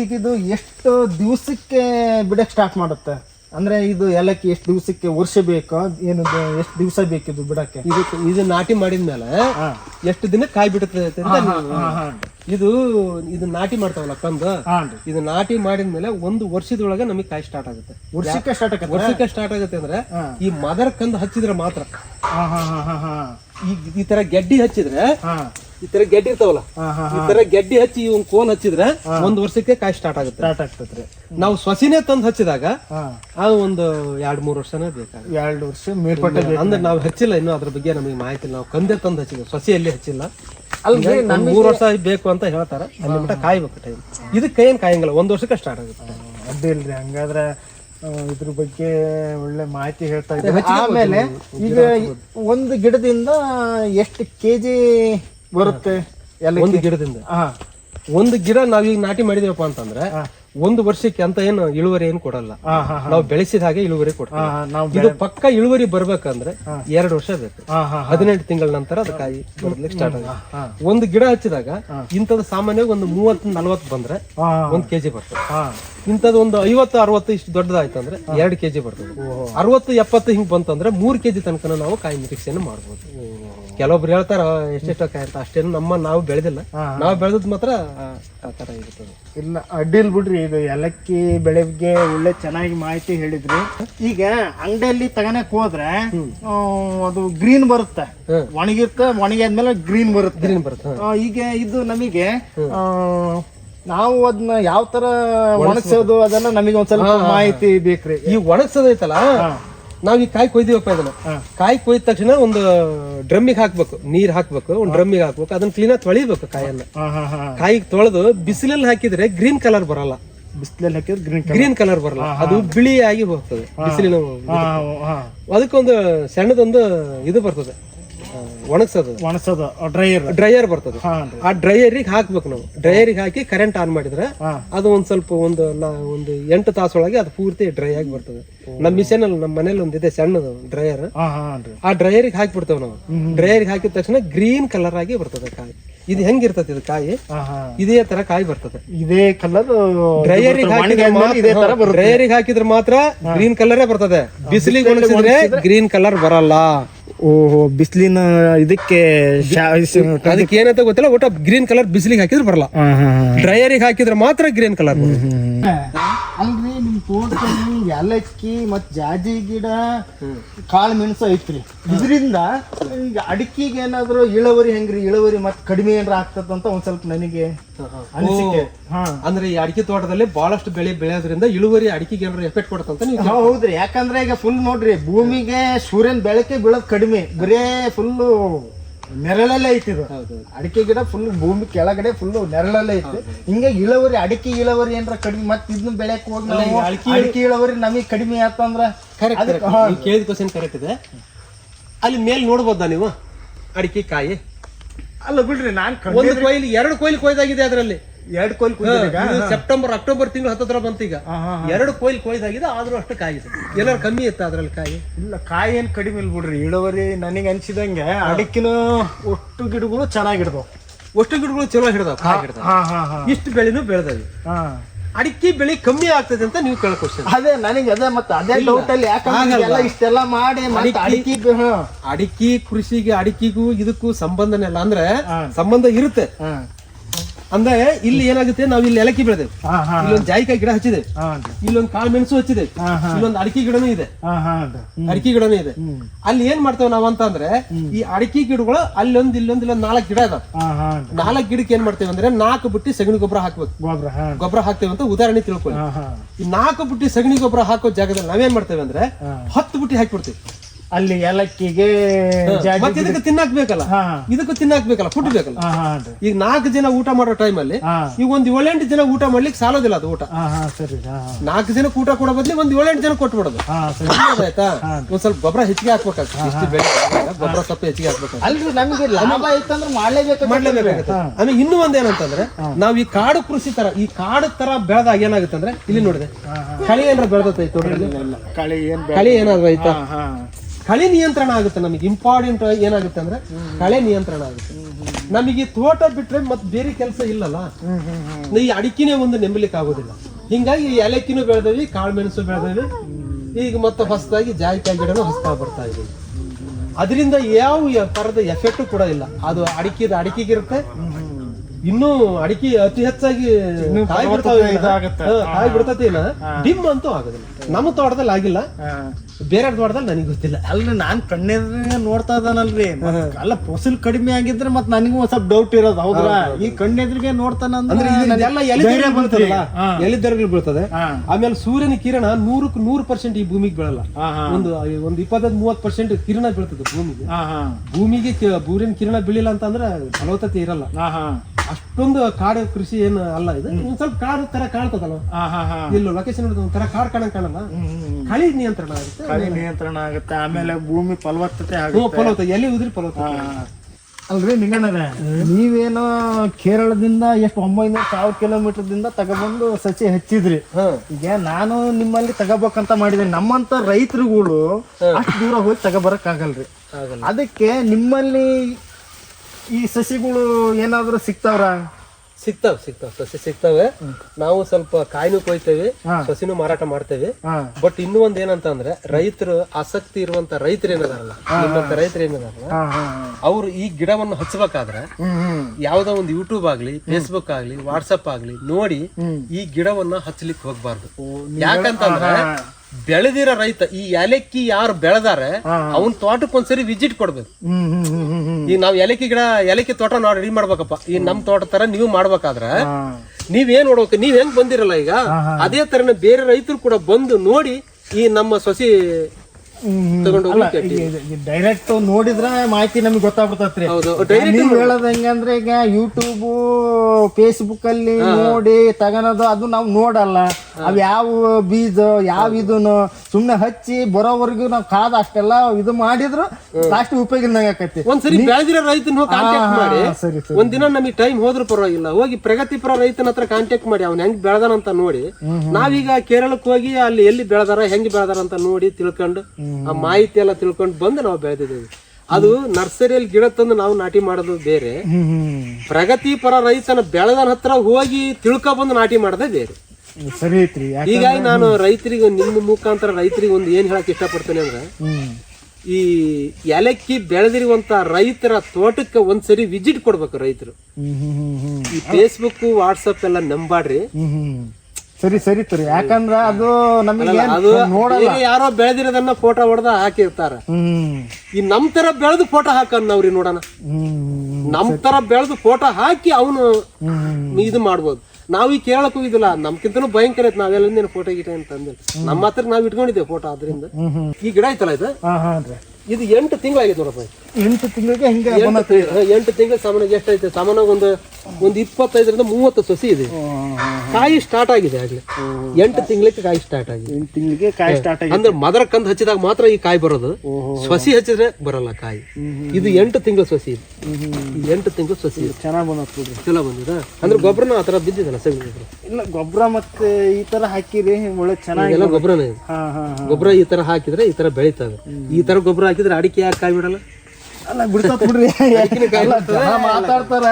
ಈಗ ಇದು ಎಷ್ಟು ದಿವಸಕ್ಕೆ ಬಿಡಕ್ ಸ್ಟಾರ್ಟ್ ಮಾಡುತ್ತೆ? ಅಂದ್ರೆ ಇದು ಏಲಕ್ಕಿ ಎಷ್ಟು ದಿವಸಕ್ಕೆ ವರ್ಷ ಬೇಕು? ಏನು ಎಷ್ಟು ದಿವಸ ಬೇಕಿದು ಬಿಡಕ್ಕೆ? ಇದು ಇದು ನಾಟಿ ಮಾಡಿದ್ಮೇಲೆ. ಎಷ್ಟು ದಿನ ಕಾಯಿ ಬಿಡುತ್ತೆ. ಇದು ಇದು ನಾಟಿ ಮಾಡ್ತಾವಲ್ಲ ಕಂದು? ಹಾನ್ರಿ ಇದು ನಾಟಿ ಮಾಡಿದ್ಮೇಲೆ ಒಂದು ವರ್ಷದೊಳಗೆ ನಮಗೆ ಕಾಯಿ ಸ್ಟಾರ್ಟ್ ಆಗುತ್ತೆ. ವರ್ಷಕ್ಕೆ ಸ್ಟಾರ್ಟ್ ಆಗುತ್ತೆ? ವರ್ಷಕ್ಕೆ ಸ್ಟಾರ್ಟ್ ಆಗುತ್ತೆ ಅಂದ್ರೆ ಈ ಮದರ್ ಕಂದು ಹಚ್ಚಿದ್ರೆ ಮಾತ್ರ. ಈ ಈ ತರ ಗೆಡ್ಡಿ ಹಚ್ಚಿದ್ರೆ ಹಾ. ಈ ತರ ಗೆಡ್ಡಿ ಇರ್ತಾವಲ್ಲ ಈ ತರ ಗೆಡ್ಡಿ ಹಚ್ಚಿ ಇವ್ ಕೋನ್ ಹಚ್ಚಿದ್ರೆ ಒಂದ್ ವರ್ಷಕ್ಕೆ ಕಾಯಿ ಸ್ಟಾರ್ಟ್ ಆಗುತ್ತೆ. ಸ್ಟಾರ್ಟ್ ಆಗ್ತದ್ರಿ ನಾವು ಸೊಸಿನೇ ತಂದು ಹಚ್ಚಿದಾಗ ಆ ಅದು ಒಂದು ಎರಡ್ ಮೂರು ವರ್ಷನೇ ಬೇಕಾಗುತ್ತೆ. ಎರಡು ವರ್ಷ ಮೇಲ್ಪಟ್ಟೆ. ಅಂದ್ರೆ ನಾವು ಹಚ್ಚಿಲ್ಲ ಇನ್ನು ಅದ್ರ ಬಗ್ಗೆ ನಮಗೆ ಮಾಹಿತಿ ನಾವು ಕಂದೆ ತಂದು ಹಚ್ಚಿಲ್ಲ ಎಲ್ಲಿ ಹಚ್ಚಿಲ್ಲ. ಅಲ್ಲಿ ಮೂರ್ ವರ್ಷ ಬೇಕು ಅಂತ ಹೇಳ್ತಾರ. ಅಲ್ಲಿ ಮಟ್ಟ ಕಾಯ್ಬೇಕು ಟೈಮ್ ಇದಕ್ಕೆ ಏನ್ ಕಾಯಂಗಿಲ್ಲ ಒಂದ್ ವರ್ಷಕ್ಕೆ ಸ್ಟಾರ್ಟ್ ಆಗುತ್ತೆ ಅಡ್ಡಿಲ್ರಿ ಹಂಗಾದ್ರೆ ಇದ್ರ ಬಗ್ಗೆ ಒಳ್ಳೆ ಮಾಹಿತಿ ಹೇಳ್ತಾ ಇದ್ದಾರೆ ಆಮೇಲೆ ಈಗ ಒಂದು ಗಿಡದಿಂದ ಎಷ್ಟು ಕೆಜಿ ಬರುತ್ತೆ. ಒಂದು ಗಿಡದಿಂದ. ಒಂದು ಗಿಡ ನಾವೀಗ ನಾಟಿ ಮಾಡಿದೇವಪ್ಪ ಅಂತಂದ್ರೆ ಒಂದು ವರ್ಷಕ್ಕೆ ಅಂತ ಏನು ಇಳುವರಿ ಏನು ಕೊಡಲ್ಲ. ನಾವು ಬೆಳೆಸಿದ ಹಾಗೆ ಇಳುವರಿ ಕೊಡ್ತೀವಿ. ಇದು ಪಕ್ಕ ಇಳುವರಿ ಬರ್ಬೇಕಂದ್ರೆ ಎರಡು ವರ್ಷ ಬೇಕು. ಹದಿನೆಂಟು ತಿಂಗಳ ನಂತರ ಅದು ಕಾಯಿ ಬರ್ಲಿಕ್ಕೆ ಸ್ಟಾರ್ಟ್ ಆಗುತ್ತೆ. ಒಂದು ಗಿಡ ಹಚ್ಚಿದಾಗ ಇಂಥದ್ದು ಸಾಮಾನ್ಯವಾಗಿ ಒಂದು ಮೂವತ್ ನಲ್ವತ್ ಬಂದ್ರೆ ಒಂದ್ ಕೆಜಿ ಬರ್ತದೆ. ಇಂಥದ್ ಇಂಥದ್ದು ಒಂದು ಐವತ್ತು ಅರವತ್ತು ಇಷ್ಟು ದೊಡ್ಡದಾಯ್ತು ಅಂದ್ರೆ ಎರಡು ಕೆಜಿ ಬರ್ತದೆ. ಅರವತ್ತು ಎಪ್ಪತ್ತು ಹಿಂಗ್ ಬಂತಂದ್ರೆ ಮೂರ್ ಕೆಜಿ ತನಕ ನಾವು ಕಾಯಿ ನಿರೀಕ್ಷೆಯನ್ನು ಮಾಡ್ಬೋದು. ಕೆಲವೊಬ್ರು ಹೇಳ್ತಾರ ಎಷ್ಟೆಷ್ಟು ಅಂತ ಅಷ್ಟೇನು ನಮ್ಮ ನಾವು ಬೆಳೆದಿಲ್ಲ. ನಾವು ಬೆಳೆದ್ ಮಾತ್ರ ಆ, ಆ ಇರ್ತದೆ. ಇಲ್ಲ ಅಡ್ಡಿಲ್ ಬಿಡ್ರಿ ಇದು ಏಲಕ್ಕಿ ಬೆಳೆಗೆ ಒಳ್ಳೆ ಚೆನ್ನಾಗಿ ಮಾಹಿತಿ ಹೇಳಿದ್ರಿ. ಈಗ ಅಂಗಡಿಯಲ್ಲಿ ತಗನಕ್ ಹೋದ್ರೆ ಅದು ಗ್ರೀನ್ ಬರುತ್ತೆ. ಒಣಗಿರ್ತ ಒಣಗಿದ್ಮೇಲೆ ಗ್ರೀನ್ ಬರುತ್ತೆ. ಗ್ರೀನ್ ಬರುತ್ತೆ ಈಗ ಇದು ನಮಗೆ ನಾವು ಅದನ್ನ ಯಾವ ತರ ಒಣಗಿಸೋದು ಅದನ್ನ ನಮಗೆ ಒಂದ್ ಸ್ವಲ್ಪ ಮಾಹಿತಿ ಬೇಕ್ರಿ. ಈ ಒಣಗ್ಸೋದೈತಲ್ಲ ನಾವ್ ಈ ಕಾಯಿ ಕೊಯ್ದೀವಪ್ಪ ಇದನ್ನ. ಕಾಯಿ ಕೊಯ್ದ ತಕ್ಷಣ ಒಂದು ಡ್ರಮ್ಮಿಗೆ ಹಾಕ್ಬೇಕು ನೀರ್ ಹಾಕ್ಬೇಕು ಒಂದು ಡ್ರಮ್ಮಿಗೆ ಹಾಕ್ಬೇಕು ಅದನ್ನ ಕ್ಲೀನಾಗಿ ತೊಳಿಬೇಕು ಕಾಯನ್ನ. ಕಾಯಿ ತೊಳೆದು ಬಿಸಿಲಲ್ಲಿ ಹಾಕಿದ್ರೆ ಗ್ರೀನ್ ಕಲರ್ ಬರಲ್ಲ. ಬಿಸಿಲಲ್ಲಿ ಹಾಕಿದ್ರೆ ಗ್ರೀನ್ ಗ್ರೀನ್ ಕಲರ್ ಬರಲ್ಲ. ಅದು ಬಿಳಿಯಾಗಿ ಹೋಗ್ತದೆ ಬಿಸಿಲಿನ ಅದಕ್ಕೊಂದು ಸಣ್ಣದೊಂದು ಇದು ಬರ್ತದೆ. ಒಣಗ್ಸೋದು. ಒಣಸೋದು ಡ್ರೈಯರ್ ಡ್ರೈಯರ್ ಬರ್ತದೆ. ಆ ಡ್ರೈಯರಿಗೆ ಹಾಕ್ಬೇಕು ನಾವು. ಡ್ರೈಯರಿಗೆ ಹಾಕಿ ಕರೆಂಟ್ ಆನ್ ಮಾಡಿದ್ರೆ. ಅದು ಒಂದ್ ಸ್ವಲ್ಪ ಒಂದು ಒಂದು ಎಂಟು ತಾಸೊಳಗೆ ಅದು ಪೂರ್ತಿ ಡ್ರೈ ಆಗಿ ಬರ್ತದೆ. ನಮ್ಮ ಮಿಷನ್ ಅಲ್ಲಿ ನಮ್ಮ ಮನೇಲಿ ಒಂದಿದೆ ಸಣ್ಣದು ಡ್ರೈಯರ್ ಆ ಡ್ರೈಯರಿಗೆ ಹಾಕ್ಬಿಡ್ತೇವೆ ನಾವು. ಡ್ರೈಯರ್ಗೆ ಹಾಕಿದ ತಕ್ಷಣ ಗ್ರೀನ್ ಕಲರ್ ಆಗಿ ಬರ್ತದೆ ಕಾಯಿ. ಇದು ಹೆಂಗಿರ್ತದೆ ಇದು ಕಾಯಿ? ಇದೇ ತರ ಕಾಯಿ ಬರ್ತದೆ. ಇದೇ ಕಲರ್ ಡ್ರೈಯರಿಗೆ ಹಾಕಿದ್ರೆ ಡ್ರೈಯರಿಗೆ ಮಾತ್ರ ಗ್ರೀನ್ ಕಲರೇ ಬರ್ತದೆ. ಬಿಸಿಲಿಗೆ ಒಣಗಿಸಿದ್ರೆ ಗ್ರೀನ್ ಕಲರ್ ಬರಲ್ಲ. ಓಹೋ ಬಿಸಿಲಿನ ಇದಕ್ಕೆ ಅದಕ್ಕೆ ಏನಂತ ಗೊತ್ತಿಲ್ಲ ಒಟ್ಟ ಗ್ರೀನ್ ಕಲರ್ ಬಿಸಿಲಿಗೆ ಹಾಕಿದ್ರೆ ಬರಲ್ಲ. ಹಾ ಹಾ ಹಾ. ಡ್ರೈಯರಿಗೆ ಹಾಕಿದ್ರೆ ಮಾತ್ರ ಗ್ರೀನ್ ಕಲರ್ ತೋಟದಲ್ಲಿ ಏಲಕ್ಕಿ ಮತ್ ಜಾಜಿ ಗಿಡ ಕಾಳು ಮೆಣಸು ಐತ್ರಿ. ಇದರಿಂದ ಈಗ ಅಡಿಕೆಗೆ ಏನಾದ್ರು ಇಳುವರಿ ಹೆಂಗ್ರಿ? ಇಳುವರಿ ಮತ್ ಕಡಿಮೆ ಏನಾರ ಆಗ್ತದಂತ ಒಂದ್ ಸ್ವಲ್ಪ ನನಗೆ ಅನಿಸಿಕೆ. ಹಾ. ಅಂದ್ರೆ ಈ ಅಡಿಕೆ ತೋಟದಲ್ಲಿ ಬಹಳಷ್ಟು ಬೆಳೆ ಬೆಳೆಯೋದ್ರಿಂದ ಇಳುವರಿ ಅಡಿಕೆಗೆ ಏನಾದ್ರು ಎಫೆಕ್ಟ್ ಕೊಡುತ್ತಂತ ನೀವು ಹಾ, ಹೌದ್ರಿ. ಯಾಕಂದ್ರೆ ಈಗ ಫುಲ್ ನೋಡ್ರಿ ಭೂಮಿಗೆ ಸೂರ್ಯನ ಬೆಳಕೆ ಬೀಳೋದ್ ಕಡಿಮೆ. ಬರೇ ಫುಲ್ಲು ನೆರಳಲ್ಲೇ ಐತಿ ಇದು. ಅಡಿಕೆ ಗಿಡ ಫುಲ್ ಭೂಮಿ ಕೆಳಗಡೆ ಫುಲ್ ನೆರಳಲ್ಲೇ ಐತಿ. ಹಿಂಗ ಇಳುವರಿ ಅಡಿಕೆ ಇಳುವರಿ ಏನ್ರ ಕಡಿಮೆ ಮತ್ ಇದನ್ನ ಬೆಳೆಕ್ ಹೋಗಿ ಅಡಿಕೆ- ಅಡಿಕೆ ಇಳುವರಿ ನಮಗೆ ಕಡಿಮೆ ಆತಂದ್ರ ಕೇಳಿದ ಕ್ವಶನ್ ಕರೆಕ್ಟ್ ಇದೆ. ಅಲ್ಲಿ ಮೇಲ್ ನೋಡ್ಬೋದ ನೀವು? ಅಡಿಕೆ ಕಾಯಿ? ಅಲ್ಲ ಬಿಡ್ರಿ ನಾನ್ ಒಂದು ಕೊಯ್ಲಿ ಎರಡು ಕೊಯ್ಲಿ ಕೊಯ್ದಾಗಿದೆ ಅದರಲ್ಲಿ. ಎರಡ್ ಕೊಯ್ಲು ಕೊಯ್ದಾಗ ಸೆಪ್ಟೆಂಬರ್ ಅಕ್ಟೋಬರ್ ತಿಂಗಳು ಹತ್ತತ್ರ ಬಂತು ಈಗ. ಹಾ, ಹಾ, ಎರಡು ಕೊಯ್ಲು ಕೊಯ್ದಾಗಿದೆ ಆದ್ರೂ ಅಷ್ಟು ಕಾಯಿದೆ ಎಲ್ಲರೂ ಕಮ್ಮಿ ಇತ್ತ ಅದ್ರಲ್ಲಿ ಕಾಯಿ? ಇಲ್ಲ ಕಾಯಿ ಏನ್ ಕಡಿಮೆ ಇಲ್ಲ ಬಿಡ್ರಿ. ಇಳುವರಿ ನನಗೆ ಅನ್ಸಿದಂಗೆ ಅಡಿಕಿನ ಒಟ್ಟು ಗಿಡಗಳು ಚೆನ್ನಾಗಿಡ್ದವು. ಒಷ್ಟು ಗಿಡಗಳು ಚಲೋ ಹಿಡ್ದಾವ ಕಾಯಿ ಹಿಡ್ದವು. ಇಷ್ಟು ಬೆಳೆನೂ ಬೆಳೆದವಿ. ಅಡಿಕೆ ಬೆಳೆ ಕಮ್ಮಿ ಆಗ್ತದೆ ಅಂತ ನೀವು ಕೇಳ್ಕೊಳ್ತೀರಿ ಅದೇ ನನಗೆ ಅದೇ ಮತ್ತೆ ಅದೇ ಡೌಟ್ ಅಲ್ಲಿ ಯಾಕಂದ್ರೆ ಇಷ್ಟೆಲ್ಲ ಮಾಡಿ ಅಡಿಕೆ ಅಡಿಕೆ ಕೃಷಿಗೆ ಅಡಿಕೆಗೂ ಇದಕ್ಕೂ ಸಂಬಂಧನೇ ಇಲ್ಲ ಅಂದ್ರೆ. ಸಂಬಂಧ ಇರುತ್ತೆ. ಹಾ. ಅಂದ್ರೆ ಇಲ್ಲಿ ಏನಾಗುತ್ತೆ ನಾವು ಇಲ್ಲಿ ಏಲಕ್ಕಿ ಬೆಳೆದೇವೆ. ಇಲ್ಲೊಂದು ಜಾಯಿಕಾಯಿ ಗಿಡ ಹಚ್ಚಿದೆ. ಇಲ್ಲೊಂದು ಕಾಳು ಮೆಣಸು ಹಚ್ಚಿದೆ. ಇಲ್ಲೊಂದು ಅಡಿಕೆ ಗಿಡನೂ ಇದೆ. ಅಡಿಕೆ ಗಿಡನೂ ಇದೆ. ಅಲ್ಲಿ ಏನ್ ಮಾಡ್ತೇವೆ ನಾವು ಅಂತಂದ್ರೆ ಈ ಅಡಿಕೆ ಗಿಡಗಳು ಅಲ್ಲೊಂದ್ ಇಲ್ಲೊಂದ್ ಇಲ್ಲೊಂದ್ ನಾಲ್ಕು ಗಿಡ ಹಾ ನಾಲ್ಕು ಗಿಡಕ್ಕೆ ಏನ್ ಮಾಡ್ತೇವೆ ಅಂದ್ರೆ ನಾಲ್ಕು ಬುಟ್ಟಿ ಸಗಣಿ ಗೊಬ್ಬರ ಹಾಕ್ಬೇಕು. ಗೊಬ್ಬರ ಹಾಕ್ತೇವೆ ಅಂತ ಉದಾಹರಣೆ ತಿಳ್ಕೊಳ್ಳಿ. ಈ ನಾಲ್ಕು ಬುಟ್ಟಿ ಸಗಣಿ ಗೊಬ್ಬರ ಹಾಕೋ ಜಾಗದಲ್ಲಿ ನಾವೇನ್ ಮಾಡ್ತೇವೆ ಅಂದ್ರೆ. ಹತ್ತು ಬುಟ್ಟಿ ಹಾಕ್ಬಿಡ್ತೀವಿ. ಅಲ್ಲಿ ಏಲಕ್ಕಿಗೆ ಮತ್ತೆ ಇದಕ್ಕೆ ತಿನ್ನಾಕ್ ಬೇಕಲ್ಲ ಹಾ. ಇದಕ್ಕೂ ತಿನ್ನಾಕ್ ಬೇಕಲ್ಲ ಫುಡ್ ಬೇಕಲ್ಲ ಹಾ ಹಾ ರೀ. ಈಗ ನಾಲ್ಕು ಜನ ಊಟ ಮಾಡೋ ಟೈಮಲ್ಲಿ ಹಾ. ಈಗ ಒಂದ್ ಏಳೆಂಟು ಜನ ಊಟ ಮಾಡ್ಲಿಕ್ಕೆ ಸಾಲೋದಿಲ್ಲ ಅದು ಊಟ. ಹಾ ಹಾ ಸರಿ ಹಾ ಹಾ. ನಾಲ್ಕು ಜನ ಊಟ ಕೊಡೋ ಬದ್ಲಿ ಒಂದ್ ಏಳೆಂಟು ಜನ ಕೊಟ್ಬಿಡೋದು ಹಾ ಸರಿ. ಆಯ್ತಾ? ಒಂದ್ ಸ್ವಲ್ಪ ಗೊಬ್ಬರ ಹೆಚ್ಚಿಗೆ ಹಾಕ್ಬೇಕಾಗ್ತದೆ ಇಷ್ಟು ಬೆಳೆ ಬೆಳೆದಾಗ ಗೊಬ್ಬರ ಸ್ವಲ್ಪ ಹೆಚ್ಚಿಗೆ ಹಾಕ್ಬೇಕಾಗ್ತದೆ ಅಲ್ರಿ ನಮಗೆ ಲಾಭ ಇತ್ತಂದ್ರೆ ಮಾಡ್ಲೇಬೇಕು ಮಾಡ್ಲೇಬೇಕಾಗುತ್ತೆ. ಆಮೇಲೆ ಇನ್ನೂ ಒಂದ್ ಏನಂತಂದ್ರೆ ನಾವ್ ಈ ಕಾಡು ಕೃಷಿ ತರ ಈ ಕಾಡು ತರ ಬೆಳೆದಾಗ ಏನಾಗುತ್ತೆ ಅಂದ್ರೆ ಇಲ್ಲಿ ನೋಡಿದೆ. ಕಳಿ ಏನಾರ ಬೆಳೆದೈತೆ ತೋಟದಲ್ಲಿ ಕಳಿ ಏನ್ ಕಳಿ ಏನಾದ್ರು ಆಯ್ತಾ? ಹಾ. ಕಳೆ ನಿಯಂತ್ರಣ ಆಗುತ್ತೆ ನಮಗೆ. ಇಂಪಾರ್ಟೆಂಟ್ ಏನಾಗುತ್ತೆ ಅಂದ್ರೆ ಕಳೆ ನಿಯಂತ್ರಣ ಆಗುತ್ತೆ. ನಮಗೆ ತೋಟ ಬಿಟ್ರೆ ಮತ್ತೆ ಬೇರೆ ಕೆಲಸ ಇಲ್ಲಲ್ಲ? ಈ ಅಡಿಕೆನೇ ಒಂದು ನೆಮ್ಮಲಿಕ್ಕೆ ಆಗೋದಿಲ್ಲ. ಹಿಂಗಾಗಿ ಈ ಏಲಕ್ಕಿನೂ ಬೆಳೆದವಿ ಕಾಳು ಮೆಣಸು ಬೆಳೆದವಿ. ಈಗ ಮತ್ತೆ ಹೊಸದಾಗಿ ಜಾಯಿಕಾಯಿ ಗಿಡನೂ ಹೊಸದಾಗಿ ಬರ್ತಾ ಇದೆ. ಅದರಿಂದ ಯಾವ ತರದ ಎಫೆಕ್ಟ್ ಕೂಡ ಇಲ್ಲ. ಅದು ಅಡಿಕೆದ ಅಡಿಕೆಗಿರುತ್ತೆ. ಇನ್ನೂ ಅಡಿಕೆ ಅತಿ ಹೆಚ್ಚಾಗಿ ಕಾಯಿ ಬಿಡ್ತಾವೆ ಕಾಯಿ ಬಿಡ್ತತಿ ಇನ್ನ. ಡಿಮ್ ಅಂತೂ ಆಗೋದಿಲ್ಲ. ನಮ್ಮ ತೋಟದಲ್ಲಿ ಆಗಿಲ್ಲ. ಹಾ. ಬೇರೆ ದ್ವಾರದಲ್ಲಿ ನನಗೆ ಗೊತ್ತಿಲ್ಲ. ಅಲ್ಲ ನಾನ್ ಕಣ್ಣೆದ್ರೆ ನೋಡ್ತಾ ಇದ್ದಾನಲ್ರಿ ಮತ್ತ್ ಅಲ್ಲ ಫಸಲ್ ಕಡಿಮೆ ಆಗಿದ್ರೆ ಮತ್ ನನಗೂ ಒಂದ್ ಸ್ವಲ್ಪ ಡೌಟ್ ಇರೋದು. ಹೌದಾ ಈ ಕಣ್ಣೆದ್ರಿಗೆ ನೋಡ್ತಾನ ಅಂದ್ರೆ ಎಲೆ ಬೀಳ್ತದೆ. ಆಮೇಲೆ ಸೂರ್ಯನ ಕಿರಣ ನೂರಕ್ಕೆ ನೂರು ಪರ್ಸೆಂಟ್ ಈ ಭೂಮಿಗೆ ಬೀಳಲ್ಲ. ಒಂದು ಒಂದು ಇಪ್ಪತ್ತೈದು ಮೂವತ್ ಪರ್ಸೆಂಟ್ ಕಿರಣ ಬೀಳ್ತದೆ ಭೂಮಿಗೆ. ಭೂಮಿಗೆ ಕಿ- ಸೂರ್ಯನ ಕಿರಣ ಬೀಳಿಲ್ಲ ಅಂತಂದ್ರೆ ಫಲವತ್ತತೆ ಇರಲ್ಲ. ಅಷ್ಟೊಂದು ಕಾಡು ಕೃಷಿ ಏನು ಅಲ್ಲ ಇದು. ಒಂದ್ ಸ್ವಲ್ಪ ಕಾಡು ತರ ಕಾಣ್ತದಲ್ಲ. ಇಲ್ಲ ಲೊಕೇಶನ್ ಒಂಥರ ಕಾಡ್ ಕಾಣಂಗ್ ಕಾಣಲ್ಲ. ಕಳಿ ನಿಯಂತ್ರಣ ಆಗುತ್ತೆ. ಕಳಿ ನಿಯಂತ್ರಣ ಆಗುತ್ತೆ ಆಮೇಲೆ ಭೂಮಿ ಫಲವತ್ತತೆ ಆಗುತ್ತೆ. ಫಲವತ್ತತೆ ಎಲ್ಲಿ ಉದ್ರಿ ಫಲವತ್ತ ಅಲ್ರಿ ನಿಂಗಣ್ಣ ನೀವೇನೋ ಕೇರಳದಿಂದ ಎಷ್ಟು ಒಂಬೈನೂರು ಸಾವಿರ ಕಿಲೋಮೀಟರ್ ದಿಂದ ತಗೊಬಂದು ಸಸಿ ಹಚ್ಚಿದ್ರಿ. ಈಗ ನಾನು ನಿಮ್ಮಲ್ಲಿ ತಗೋಬೇಕಂತ ಮಾಡಿದೆ ನಮ್ಮಂತ ರೈತರುಗಳು ಅಷ್ಟು ದೂರ ಹೋಗಿ ತಗೋಬರಕ್ ಆಗಲ್ರಿ ಅದಕ್ಕೆ ನಿಮ್ಮಲ್ಲಿ ಈ ಸಸಿಗಳು ಏನಾದ್ರು ಸಿಗ್ತಾವ್ರ? ಸಿಗ್ತಾವ್ ಸಿಗ್ತಾವ್. ಸಸಿ ಸಿಗ್ತಾವೆ. ನಾವು ಸ್ವಲ್ಪ ಕಾಯಿನೂ ಕೊಯ್ತೇವೆ. ಸಸಿನೂ ಮಾರಾಟ ಮಾಡ್ತೇವೆ. ಬಟ್ ಇನ್ನೂ ಒಂದ್ ಏನಂತ ಅಂದ್ರೆ ರೈತರು ಆಸಕ್ತಿ ಇರುವಂತ ರೈತರು ಏನದಾರಲ್ಲ ನಿಮ್ಮಂತ ರೈತರು ಏನದಾರಲ್ಲ ಅವ್ರು ಈ ಗಿಡವನ್ನು ಹಚ್ಚಬೇಕಾದ್ರೆ ಯಾವ್ದೋ ಒಂದು ಯೂಟ್ಯೂಬ್ ಆಗ್ಲಿ ಫೇಸ್ಬುಕ್ ಆಗ್ಲಿ ವಾಟ್ಸಪ್ ಆಗ್ಲಿ ನೋಡಿ ಈ ಗಿಡವನ್ನ ಹಚ್ಚಲಿಕ್ಕೆ ಹೋಗ್ಬಾರ್ದು. ಯಾಕಂತಂದ್ರೆ ಬೆಳೆದಿರೋ ರೈತ ಈ ಏಲಕ್ಕಿ ಯಾರು ಬೆಳೆದಾರೆ ಅವನ್ ತೋಟಕ್ಕೆ ಒಂದ್ಸರಿ ವಿಸಿಟ್ ಕೊಡ್ಬೇಕು ಈಗ ನಾವ್ ಏಲಕ್ಕಿ ಗಿಡ ಏಲಕ್ಕಿ ತೋಟ ನಾವು ರೆಡಿ ಮಾಡ್ಬೇಕಪ್ಪ. ಈ ನಮ್ ತೋಟ ತರ ನೀವು ಮಾಡ್ಬೇಕಾದ್ರೆ. ನೀವೇನ್ ನೋಡ್ಬೇಕು ನೀವ್ ಹೆಂಗ್ ಬಂದಿರಲ್ಲ ಈಗ? ಅದೇ ತರನೇ ಬೇರೆ ರೈತರು ಕೂಡ ಬಂದು ನೋಡಿ ಈ ನಮ್ಮ ಸೊಸಿ ಡೈರೆಕ್ಟ್ ನೋಡಿದ್ರ ಮಾಹಿತಿ ನಮ್ಗೆ ಗೊತ್ತಾಗ್ಬಿಡ್ತತ್ರಿ. ನೀವ್ ಹೇಳೋದ್ ಹೆಂಗಂದ್ರೆ ಈಗ ಯೂಟ್ಯೂಬ್ ಫೇಸ್ಬುಕ್ ಅಲ್ಲಿ ನೋಡಿ ತಗನದು ಅದು ನಾವು ನೋಡಲ್ಲ. ಅವ್ ಯಾವ ಬೀಜ ಯಾವ ಇದನ್ನು ಸುಮ್ನೆ ಹಚ್ಚಿ ಬರೋವರೆಗೂ ನಾವು ಕಾದ ಅಷ್ಟೆಲ್ಲ ಇದು ಮಾಡಿದ್ರು ಲಾಸ್ಟ್ ಉಪಯೋಗ ಆಕತಿ. ಒಂದ್ಸರಿ ಬೆಳೆದಿರೋ ರೈತನ ಕಾಂಟ್ಯಾಕ್ಟ್ ಮಾಡಿ. ಒಂದಿನ ನಮಗೆ ಟೈಮ್ ಹೋದ್ರೂ ಪರವಾಗಿಲ್ಲ. ಹೋಗಿ ಪ್ರಗತಿಪರ ರೈತನ ಹತ್ರ ಕಾಂಟ್ಯಾಕ್ಟ್ ಮಾಡಿ ಅವ್ನ ಹೆಂಗ್ ಬೆಳೆದಾನಂತ ನೋಡಿ. ನಾವೀಗ ಕೇರಳಕ್ಕೆ ಹೋಗಿ ಅಲ್ಲಿ ಎಲ್ಲಿ ಬೆಳೆದಾರ ಹೆಂಗ್ ಬೆಳೆದಾರ ಅಂತ ನೋಡಿ ತಿಳ್ಕೊಂಡು. ಆ ಮಾಹಿತಿ ಎಲ್ಲ ತಿಳ್ಕೊಂಡು ಬಂದು ನಾವು ಬೆಳೆದಿದ್ದೀವಿ. ಅದು ನರ್ಸರಿಯಲ್ಲಿ ಗಿಡ ತಂದು ನಾವು ನಾಟಿ ಮಾಡೋದು ಬೇರೆ. ಪ್ರಗತಿಪರ ರೈತನ ಬೆಳೆದನ ಹತ್ರ ಹೋಗಿ ತಿಳ್ಕೊ ಬಂದು ನಾಟಿ ಮಾಡೋದೇ ಬೇರೆ. ಸರಿ ಐತ್ರಿ. ಹೀಗಾಗಿ ನಾನು ರೈತರಿಗೆ ನಿಮ್ಮ ಮುಖಾಂತರ ರೈತರಿಗೆ ಒಂದು ಏನ್ ಹೇಳಕ್ ಇಷ್ಟಪಡ್ತೇನೆ ಅಂದ್ರೆ ಈ ಏಲಕ್ಕಿ ಬೆಳೆದಿರುವಂತ ರೈತರ ತೋಟಕ್ಕೆ ಒಂದ್ಸರಿ ವಿಸಿಟ್ ಕೊಡ್ಬೇಕು ರೈತರು. ಈ ಫೇಸ್ಬುಕ್ ವಾಟ್ಸಪ್ ಎಲ್ಲ ನಂಬಾಡ್ರಿ. ಸರಿ ಸರಿ ತರಿ. ಯಾಕಂದ್ರ ಅದು ನಮಗೆ ಅದು ಬೇರೆ ಯಾರೋ ಬೆಳೆದಿರೋದನ್ನ ಫೋಟೋ ಹೊಡೆದ ಹಾಕಿರ್ತಾರ. ಹ್ಮ್. ಈ ನಮ್ ತರ ಬೆಳೆದು ಫೋಟೋ ಹಾಕನ್ನವ್ರಿ ನೋಡೋಣ. ಹ್ಮ್. ನಮ್ ತರ ಬೆಳೆದು ಫೋಟೋ ಹಾಕಿ ಅವನು ಇದು ಮಾಡ್ಬೋದು. ನಾವು ಈ ಕೇಳಕ್ ಹೋಗಿದಿಲ್ಲ ನಮ್ಕಿಂತನೂ ಭಯಂಕರ ಐತೆ ನಾವೆಲ್ಲ ಫೋಟೋ ಗಿಟ ಅಂತ ನಮ್ಮ ಹತ್ರ ನಾವ್ ಇಟ್ಕೊಂಡಿದ್ದೇವೆ ಫೋಟೋ ಅದರಿಂದ ಈ ಗಿಡ ಐತಲ್ಲ ಇದು? ಇದು ಎಂಟು ತಿಂಗಳಾಗಿದೆ ನೋಡಪ್ಪ. ಎಂಟು ತಿಂಗಳಿಗೆ ಹಿಂಗೆ ಎಂಟು ತಿಂಗಳ ಸಾಮಾನ್ಯ ಎಷ್ಟು ಐತೆ ಎಷ್ಟೈತೆ ಸಾಮಾನ್ಯ ಒಂದು ಒಂದು ಇಪ್ಪತ್ತೈದರಿಂದ ಮೂವತ್ತು ಸಸಿ ಇದೆ. ಕಾಯಿ ಸ್ಟಾರ್ಟ್ ಆಗಿದೆ ಆಗ್ಲಿ. ಎಂಟು ತಿಂಗಳಿಗೆ ಕಾಯಿ ಸ್ಟಾರ್ಟ್ ಆಗಿದೆ. ಎಂಟು ತಿಂಗಳಿಗೆ ಕಾಯಿ ಸ್ಟಾರ್ಟ್ ಆಗಿದೆ. ಅಂದ್ರೆ ಮದರ ಕಂದ್ ಹಚ್ಚಿದಾಗ ಮಾತ್ರ ಈ ಕಾಯಿ ಬರೋದು. ಸಸಿ ಹಚ್ಚಿದ್ರೆ ಬರಲ್ಲ ಕಾಯಿ. ಇದು ಎಂಟು ತಿಂಗಳ ಸಸಿ ಇದೆ. ಎಂಟು ತಿಂಗಳು ಸಸಿ ಇದು. ಚೆನ್ನಾಗಿ ಬಂದ ಚಲೋ ಬಂದಿದೆ? ಅಂದ್ರೆ ಗೊಬ್ಬರನ ಆ ಥರ ಸಗಣಿ ಗೊಬ್ಬರ? ಇಲ್ಲ ಗೊಬ್ಬರ ಮತ್ತೆ ಈ ತರ ಹಾಕಿರಿ ಒಳ್ಳೆ ಚೆನ್ನಾಗಿ ಎಲ್ಲ ಗೊಬ್ಬರನೇ ಇದು. ಹಾ ಹಾ ಹಾ. ಗೊಬ್ಬರ ಈ ತರ ಹಾಕಿದ್ರೆ ಈ ತರ ಬೆಳೀತದೆ ಈ ತರ ಗೊಬ್ಬರ ಹಾಕಿದ್ರೆ ಅಡಿಕೆ ಯಾಕೆ ಕಾಯಿ ಬಿಡಲ್ಲ ಅಲ್ಲ ಬಿಡ್ತಾ ಬಿಡ್ರಿ. ಅಲ್ಲ, ಜನ ಮಾತಾಡ್ತಾರ.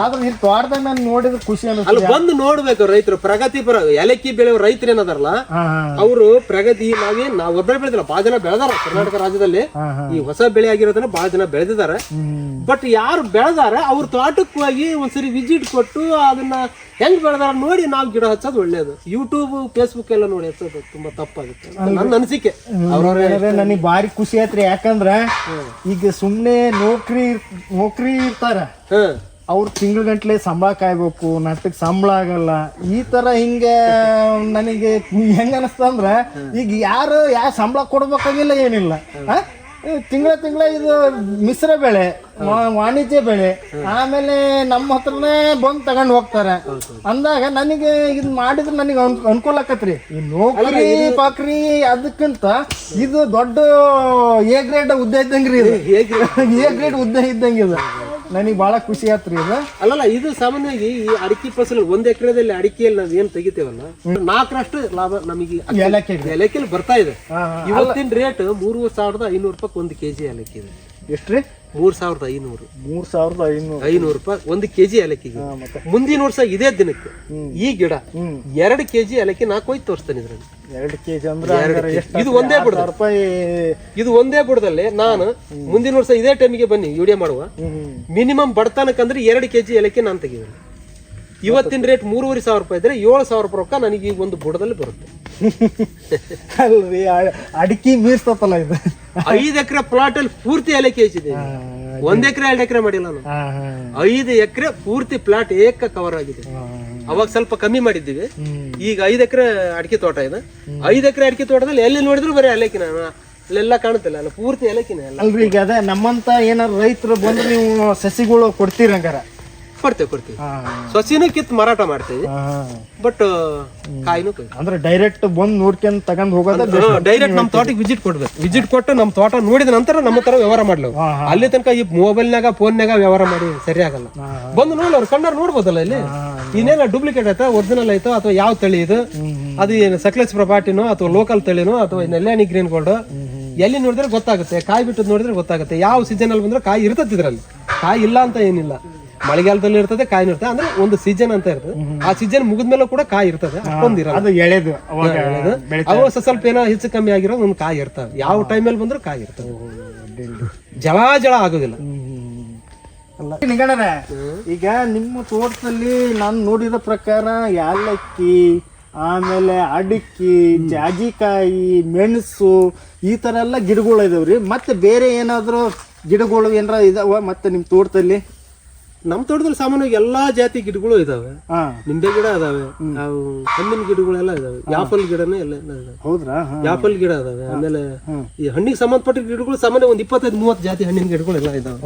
ಆದ್ರೆ ಇಲ್ಲಿ ತೋಟದಾಗ ನಾನು ನೋಡಿದ್ರೆ ಖುಷಿ ಅನಿಸ್ತು ಅಲ್ಲಿ ಬಂದು ನೋಡ್ಬೇಕು ರೈತರು. ಪ್ರಗತಿಪರ ಏಲಕ್ಕಿ ಬೆಳೆಯೋ ರೈತರು ಏನದಾರಲ್ಲ ಹಾ ಹಾ. ಅವರು ಪ್ರಗತಿ ನಾವೇ ನಾವ್ ಒಬ್ಬರೇ ಬೆಳೆದಿಲ್ಲ ಬಹಳ ಜನ ಬೆಳೆದಾರ ಕರ್ನಾಟಕ ರಾಜ್ಯದಲ್ಲಿ. ಹಾ, ಹಾ. ಈ ಹೊಸ ಬೆಳೆ ಆಗಿರೋದನ್ನ ಬಹಳ ಜನ ಬೆಳೆದಿದ್ದಾರೆ. ಹ್ಮ್. ಬಟ್ ಯಾರು ಬೆಳೆದಾರ ಅವ್ರ ತೋಟಕ್ಕೆ ಹೋಗಿ ಒಂದ್ಸರಿ ವಿಸಿಟ್ ಕೊಟ್ಟು ಅದನ್ನ ಹೆಂಗ್ ಬೆಳೆದಾರ ನೋಡಿ ನಾವು ಗಿಡ ಹಚ್ಚೋದು ಒಳ್ಳೇದು. ಯೂಟ್ಯೂಬ್ ಫೇಸ್ಬುಕ್ ಎಲ್ಲ ನೋಡಿ ಹಚ್ಚೋದು ತುಂಬಾ ತಪ್ಪಾಗುತ್ತೆ. ನನ್ನ ಅನಿಸಿಕೆ. ಅವ್ರವ್ರ ನನಗೆ ಭಾರಿ ಖುಷಿ ಆಯ್ತ್ರಿ ಯಾಕಂದ್ರ ಈಗ ಸುಮ್ನೆ ನೌಕರಿ ನೌಕರಿ ಇರ್ತಾರ. ಅವ್ರ ತಿಂಗಳ ಗಂಟ್ಲೆ ಸಂಬಳ ಕಾಯ್ಬೇಕು ನಟಕ್ ಸಂಬಳ ಆಗಲ್ಲ. ಈ ತರ ಹಿಂಗೆ ನನಗೆ ಹೆಂಗ ಅನಸ್ತಂದ್ರ ಈಗ ಯಾರು ಯಾ ಸಂಬಳ ಕೊಡ್ಬೇಕಾಗಿಲ್ಲ ಏನಿಲ್ಲ. ತಿಂಗಳ ತಿಂಗಳ ಇದು ಮಿಶ್ರ ಬೆಳೆ ವಾ- ವಾಣಿಜ್ಯ ಬೆಳೆ. ಆಮೇಲೆ ನಮ್ಮ ಹತ್ರನೇ ಬಂದು ತಗೊಂಡು ಹೋಗ್ತಾರೆ. ಅಂದಾಗ ನನಗೆ ಇದ್ ಮಾಡಿದ್ರೆ ನನಗೆ ಅನ್- ಅನುಕೂಲ ಆಕತ್ರಿ ಈ ನೌಕರಿ ಪಾಕ್ರಿ ಅದಕ್ಕಿಂತ ಇದು ದೊಡ್ಡ ಎ ಗ್ರೇಡ್ ಉದ್ದ ಇದ್ದಂಗ್ರಿ ಇದು. ಹೇಗೆ ಎ ಗ್ರೇಡ್ ಉದ್ದ ಇದ್ದಂಗೆ ಇದು. ನನಗೆ ಭಾಳ ಖುಷಿ ಆತ್ರಿ ಇದು ಅಲ್ಲಲ್ಲ ಇದು ಸಾಮಾನ್ಯವಾಗಿ ಈ ಅಡಿಕೆ ಫಸಲು ಒಂದ್ ಎಕರೆದಲ್ಲಿ ಅಡಿಕೆಯಲ್ಲಿ ನಾವ್ ಏನ್ ತೆಗಿತೇವಲ್ಲ ನಾಲ್ಕರಷ್ಟು ಲಾಭ ನಮಗೆ ಏಲಕ್ಕಿ ಏಲಕ್ಕಿಲಿ ಬರ್ತಾ ಇದೆ. ಇವತ್ತಿನ ರೇಟ್ ಮೂರು ಸಾವಿರದ ಐನೂರು ರೂಪಾಯಿ ಒಂದು ಕೆಜಿ ಏಲಕ್ಕಿ ಇದೆ. ಎಷ್ಟ್ರಿ? ಮೂರ್ ಸಾವಿರದ ಐನೂರು. ಮೂರ್ ಸಾವಿರದ ಐನೂರು. ಐನೂರು ರೂಪಾಯಿ ಒಂದು ಕೆಜಿ ಏಲಕ್ಕಿಗೆ. ಮುಂದಿನ ವರ್ಷ ಇದೇ ದಿನಕ್ಕೆ ಈ ಗಿಡ ಎರಡು ಕೆಜಿ ಏಲಕ್ಕಿ ನಾ ಕೊಯ್ದು ತೋರಿಸ್ತೇನೆ ಇದ್ರಲ್ಲಿ. ಎರಡು ಕೆಜಿ ಅಂದ್ರೆ ಇದು ಒಂದೇ ಆರು ರೂಪಾಯಿ ಇದು ಒಂದೇ ಬುಡದಲ್ಲಿ ನಾನು ಮುಂದಿನ ವರ್ಷ ಇದೇ ಟೈಮಿಗೆ ಬನ್ನಿ ವಿಡಿಯೋ ಮಾಡುವ. ಮಿನಿಮಮ್ ಮಿನಿಮಮ್ ಬಡತನಕ್ಕಂದ್ರೆ ಎರಡು ಕೆಜಿ ಏಲಕ್ಕಿ ನಾನು ತೆಗಿದ್ದೀನಿ ಇವತ್ತಿನ ರೇಟ್ ಮೂರುವರೆ ಸಾವಿರ ರೂಪಾಯಿ ಇದ್ರೆ ಏಳು ಸಾವಿರ ರೂಪಾಯಿ ರೊಕ್ಕ ನನಗೆ ಈ ಒಂದು ಬುಡದಲ್ಲಿ ಬರುತ್ತೆ. ಅಲ್ರಿ ಅಡಿಕೆ ಮೀರ್ಸ್ತಲ್ಲ ಇದು? ಐದು ಎಕರೆ ಪ್ಲಾಟ್ ಅಲ್ಲಿ ಪೂರ್ತಿ ಏಲಕ್ಕಿ ಹೆಚ್ಚಿದೆ. ಒಂದ್ ಎಕರೆ ಎರಡು ಎಕರೆ ಮಾಡಿಲ್ಲ ನಾನು. ಐದು ಎಕರೆ ಪೂರ್ತಿ ಪ್ಲಾಟ್ ಏಕ ಕವರ್ ಆಗಿದೆ. ಅವಾಗ ಸ್ವಲ್ಪ ಕಮ್ಮಿ ಮಾಡಿದ್ದೀವಿ. ಈಗ ಐದು ಎಕರೆ ಅಡಿಕೆ ತೋಟ ಇದೆ. ಐದು ಎಕರೆ ಅಡಿಕೆ ತೋಟದಲ್ಲಿ ಎಲ್ಲಿ ನೋಡಿದ್ರು ಬರೀ ಅಲೆಕಿನ ಅಲ್ಲೆಲ್ಲ ಕಾಣುತ್ತಿಲ್ಲ ಅಲ್ಲ ಪೂರ್ತಿ ಏಲಕ್ಕಿನ ಎಲ್ಲ. ಅಲ್ರಿ ಈಗ ಅದೇ ನಮ್ಮಂತ ಏನಾರ ರೈತರು ಬಂದ್ರೆ ನೀವು ಸಸಿಗಳು ಕೊಡ್ತೀರಿ ಹಂಗಾರ? ಕೊಡ್ತೇವೆ ಕೊಡ್ತೀವಿ. ಸಸಿನೂ ಕಿತ್ತು ಮಾರಾಟ ಮಾಡ್ತೇವೆ. ಬಟ್ ಕಾಯಿನೂ ಅಂದ್ರೆ ಡೈರೆಕ್ಟ್ ಬಂದ್ ನೋಡ್ಕೊಂಡ್ ತಗೊಂಡ್ ಹೋಗೋದ ಡೈರೆಕ್ಟ್ ನಮ್ಮ ತೋಟಕ್ಕೆ ವಿಸಿಟ್ ಕೊಡ್ಬೇಕು. ವಿಸಿಟ್ ಕೊಟ್ಟು ನಮ್ಮ ತೋಟ ನೋಡಿದ ನಂತರ ನಮ್ಮ ತರ ವ್ಯವಹಾರ ಮಾಡ್ಲವು. ಅಲ್ಲಿ ತನಕ ಈ ಫೋನ್ ನ್ಯಾಗ ವ್ಯವಹಾರ ಮಾಡಿ ಸರಿ ಆಗಲ್ಲ. ಬಂದು ನೋಡಿ ಅವ್ರು ಕಣ್ಣಾರ್ ನೋಡ್ಬೋದಲ್ಲ ಇಲ್ಲಿ? ಇನ್ನೇನ ಡೂಪ್ಲಿಕೇಟ್ ಆಯ್ತಾ? ಒರಿಜಿನಲ್ ಆಯ್ತು? ಅಥವಾ ಯಾವ ತಳಿ ಇದು? ಅದು ಏನು ಸಕ್ಲೇಸ್ ಪಾಟಿನೋ ಅಥವಾ ಲೋಕಲ್ ತಳಿನೋ ಅಥವಾ ನೆಲ್ಯಾನಿ ಗ್ರೀನ್ ಗೋಲ್ಡ್ ಎಲ್ಲಿ ನೋಡಿದ್ರೆ ಗೊತ್ತಾಗುತ್ತೆ? ಕಾಯಿ ಬಿಟ್ಟು ನೋಡಿದ್ರೆ ಗೊತ್ತಾಗುತ್ತೆ. ಯಾವ ಸೀಸನ್ ಅಲ್ಲಿ ಬಂದ್ರೆ ಕಾಯಿ ಇರ್ತದೆ ಇದ್ರಲ್ಲಿ. ಕಾಯಿ ಇಲ್ಲ ಅಂತ ಏನಿಲ್ಲ. ಮಳೆಗಾಲದಲ್ಲಿ ಇರ್ತದೆ ಕಾಯಿ ಇರ್ತದೆ. ಅಂದ್ರೆ ಒಂದು ಸೀಸನ್ ಅಂತ ಇರ್ತದೆ. ಆ ಸೀಸನ್ ಮುಗಿದ್ಮೇಲೆ ಕೂಡ ಕಾಯಿ ಇರ್ತದೆ. ಅಷ್ಟೊಂದು ಇರಲ್ಲ. ಅದು ಎಳೆದು ಅವಾಗ ಸ್ವಲ್ಪ ಏನೋ ಹೆಚ್ಚು ಕಮ್ಮಿ ಆಗಿರೋ ಒಂದು ಕಾಯಿ ಇರ್ತದೆ. ಯಾವ ಟೈಮಲ್ಲಿ ಬಂದ್ರೂ ಕಾಯಿ ಇರ್ತದೆ. ಜಳ ಜಳ ಆಗೋದಿಲ್ಲ. ಅಲ್ಲ. ನಿಗಣರ ಈಗ ನಿಮ್ಮ ತೋಟದಲ್ಲಿ ನಾನು ನೋಡಿದ ಪ್ರಕಾರ ಯಾಲಕ್ಕಿ ಆಮೇಲೆ ಅಡಿಕ್ಕಿ ಜಾಜಿಕಾಯಿ ಮೆಣಸು ಈ ತರ ಎಲ್ಲ ಗಿಡಗಳು ಇದಾವ್ರಿ. ಮತ್ತೆ ಬೇರೆ ಏನಾದ್ರು ಗಿಡಗಳು ಏನಾರ ಇದಾವ ಮತ್ತೆ ನಿಮ್ಮ ತೋಟದಲ್ಲಿ? ನಮ್ಮ ತೋಟದಲ್ಲಿ ಸಾಮಾನ್ಯವಾಗಿ ಎಲ್ಲಾ ಜಾತಿ ಗಿಡಗಳು ಇದಾವೆ. ನಿಂಬೆ ಗಿಡ ಅದಾವೆ ಹಣ್ಣಿನ ಗಿಡಗಳೆಲ್ಲ ಇದಾವೆ. ಯಾಪಲ್ ಗಿಡನೇ ಎಲ್ಲ ಹೌದ್ರಾ? ಯಾಪಲ್ ಗಿಡ ಅದಾವೆ ಆಮೇಲೆ ಈ ಹಣ್ಣಿಗೆ ಸಂಬಂಧಪಟ್ಟ ಗಿಡಗಳು ಸಾಮಾನ್ಯ ಒಂದ್ ಇಪ್ಪತ್ತೈದು ಮೂವತ್ತು ಜಾತಿ ಹಣ್ಣಿನ ಗಿಡಗಳು ಎಲ್ಲ ಇದಾವೆ.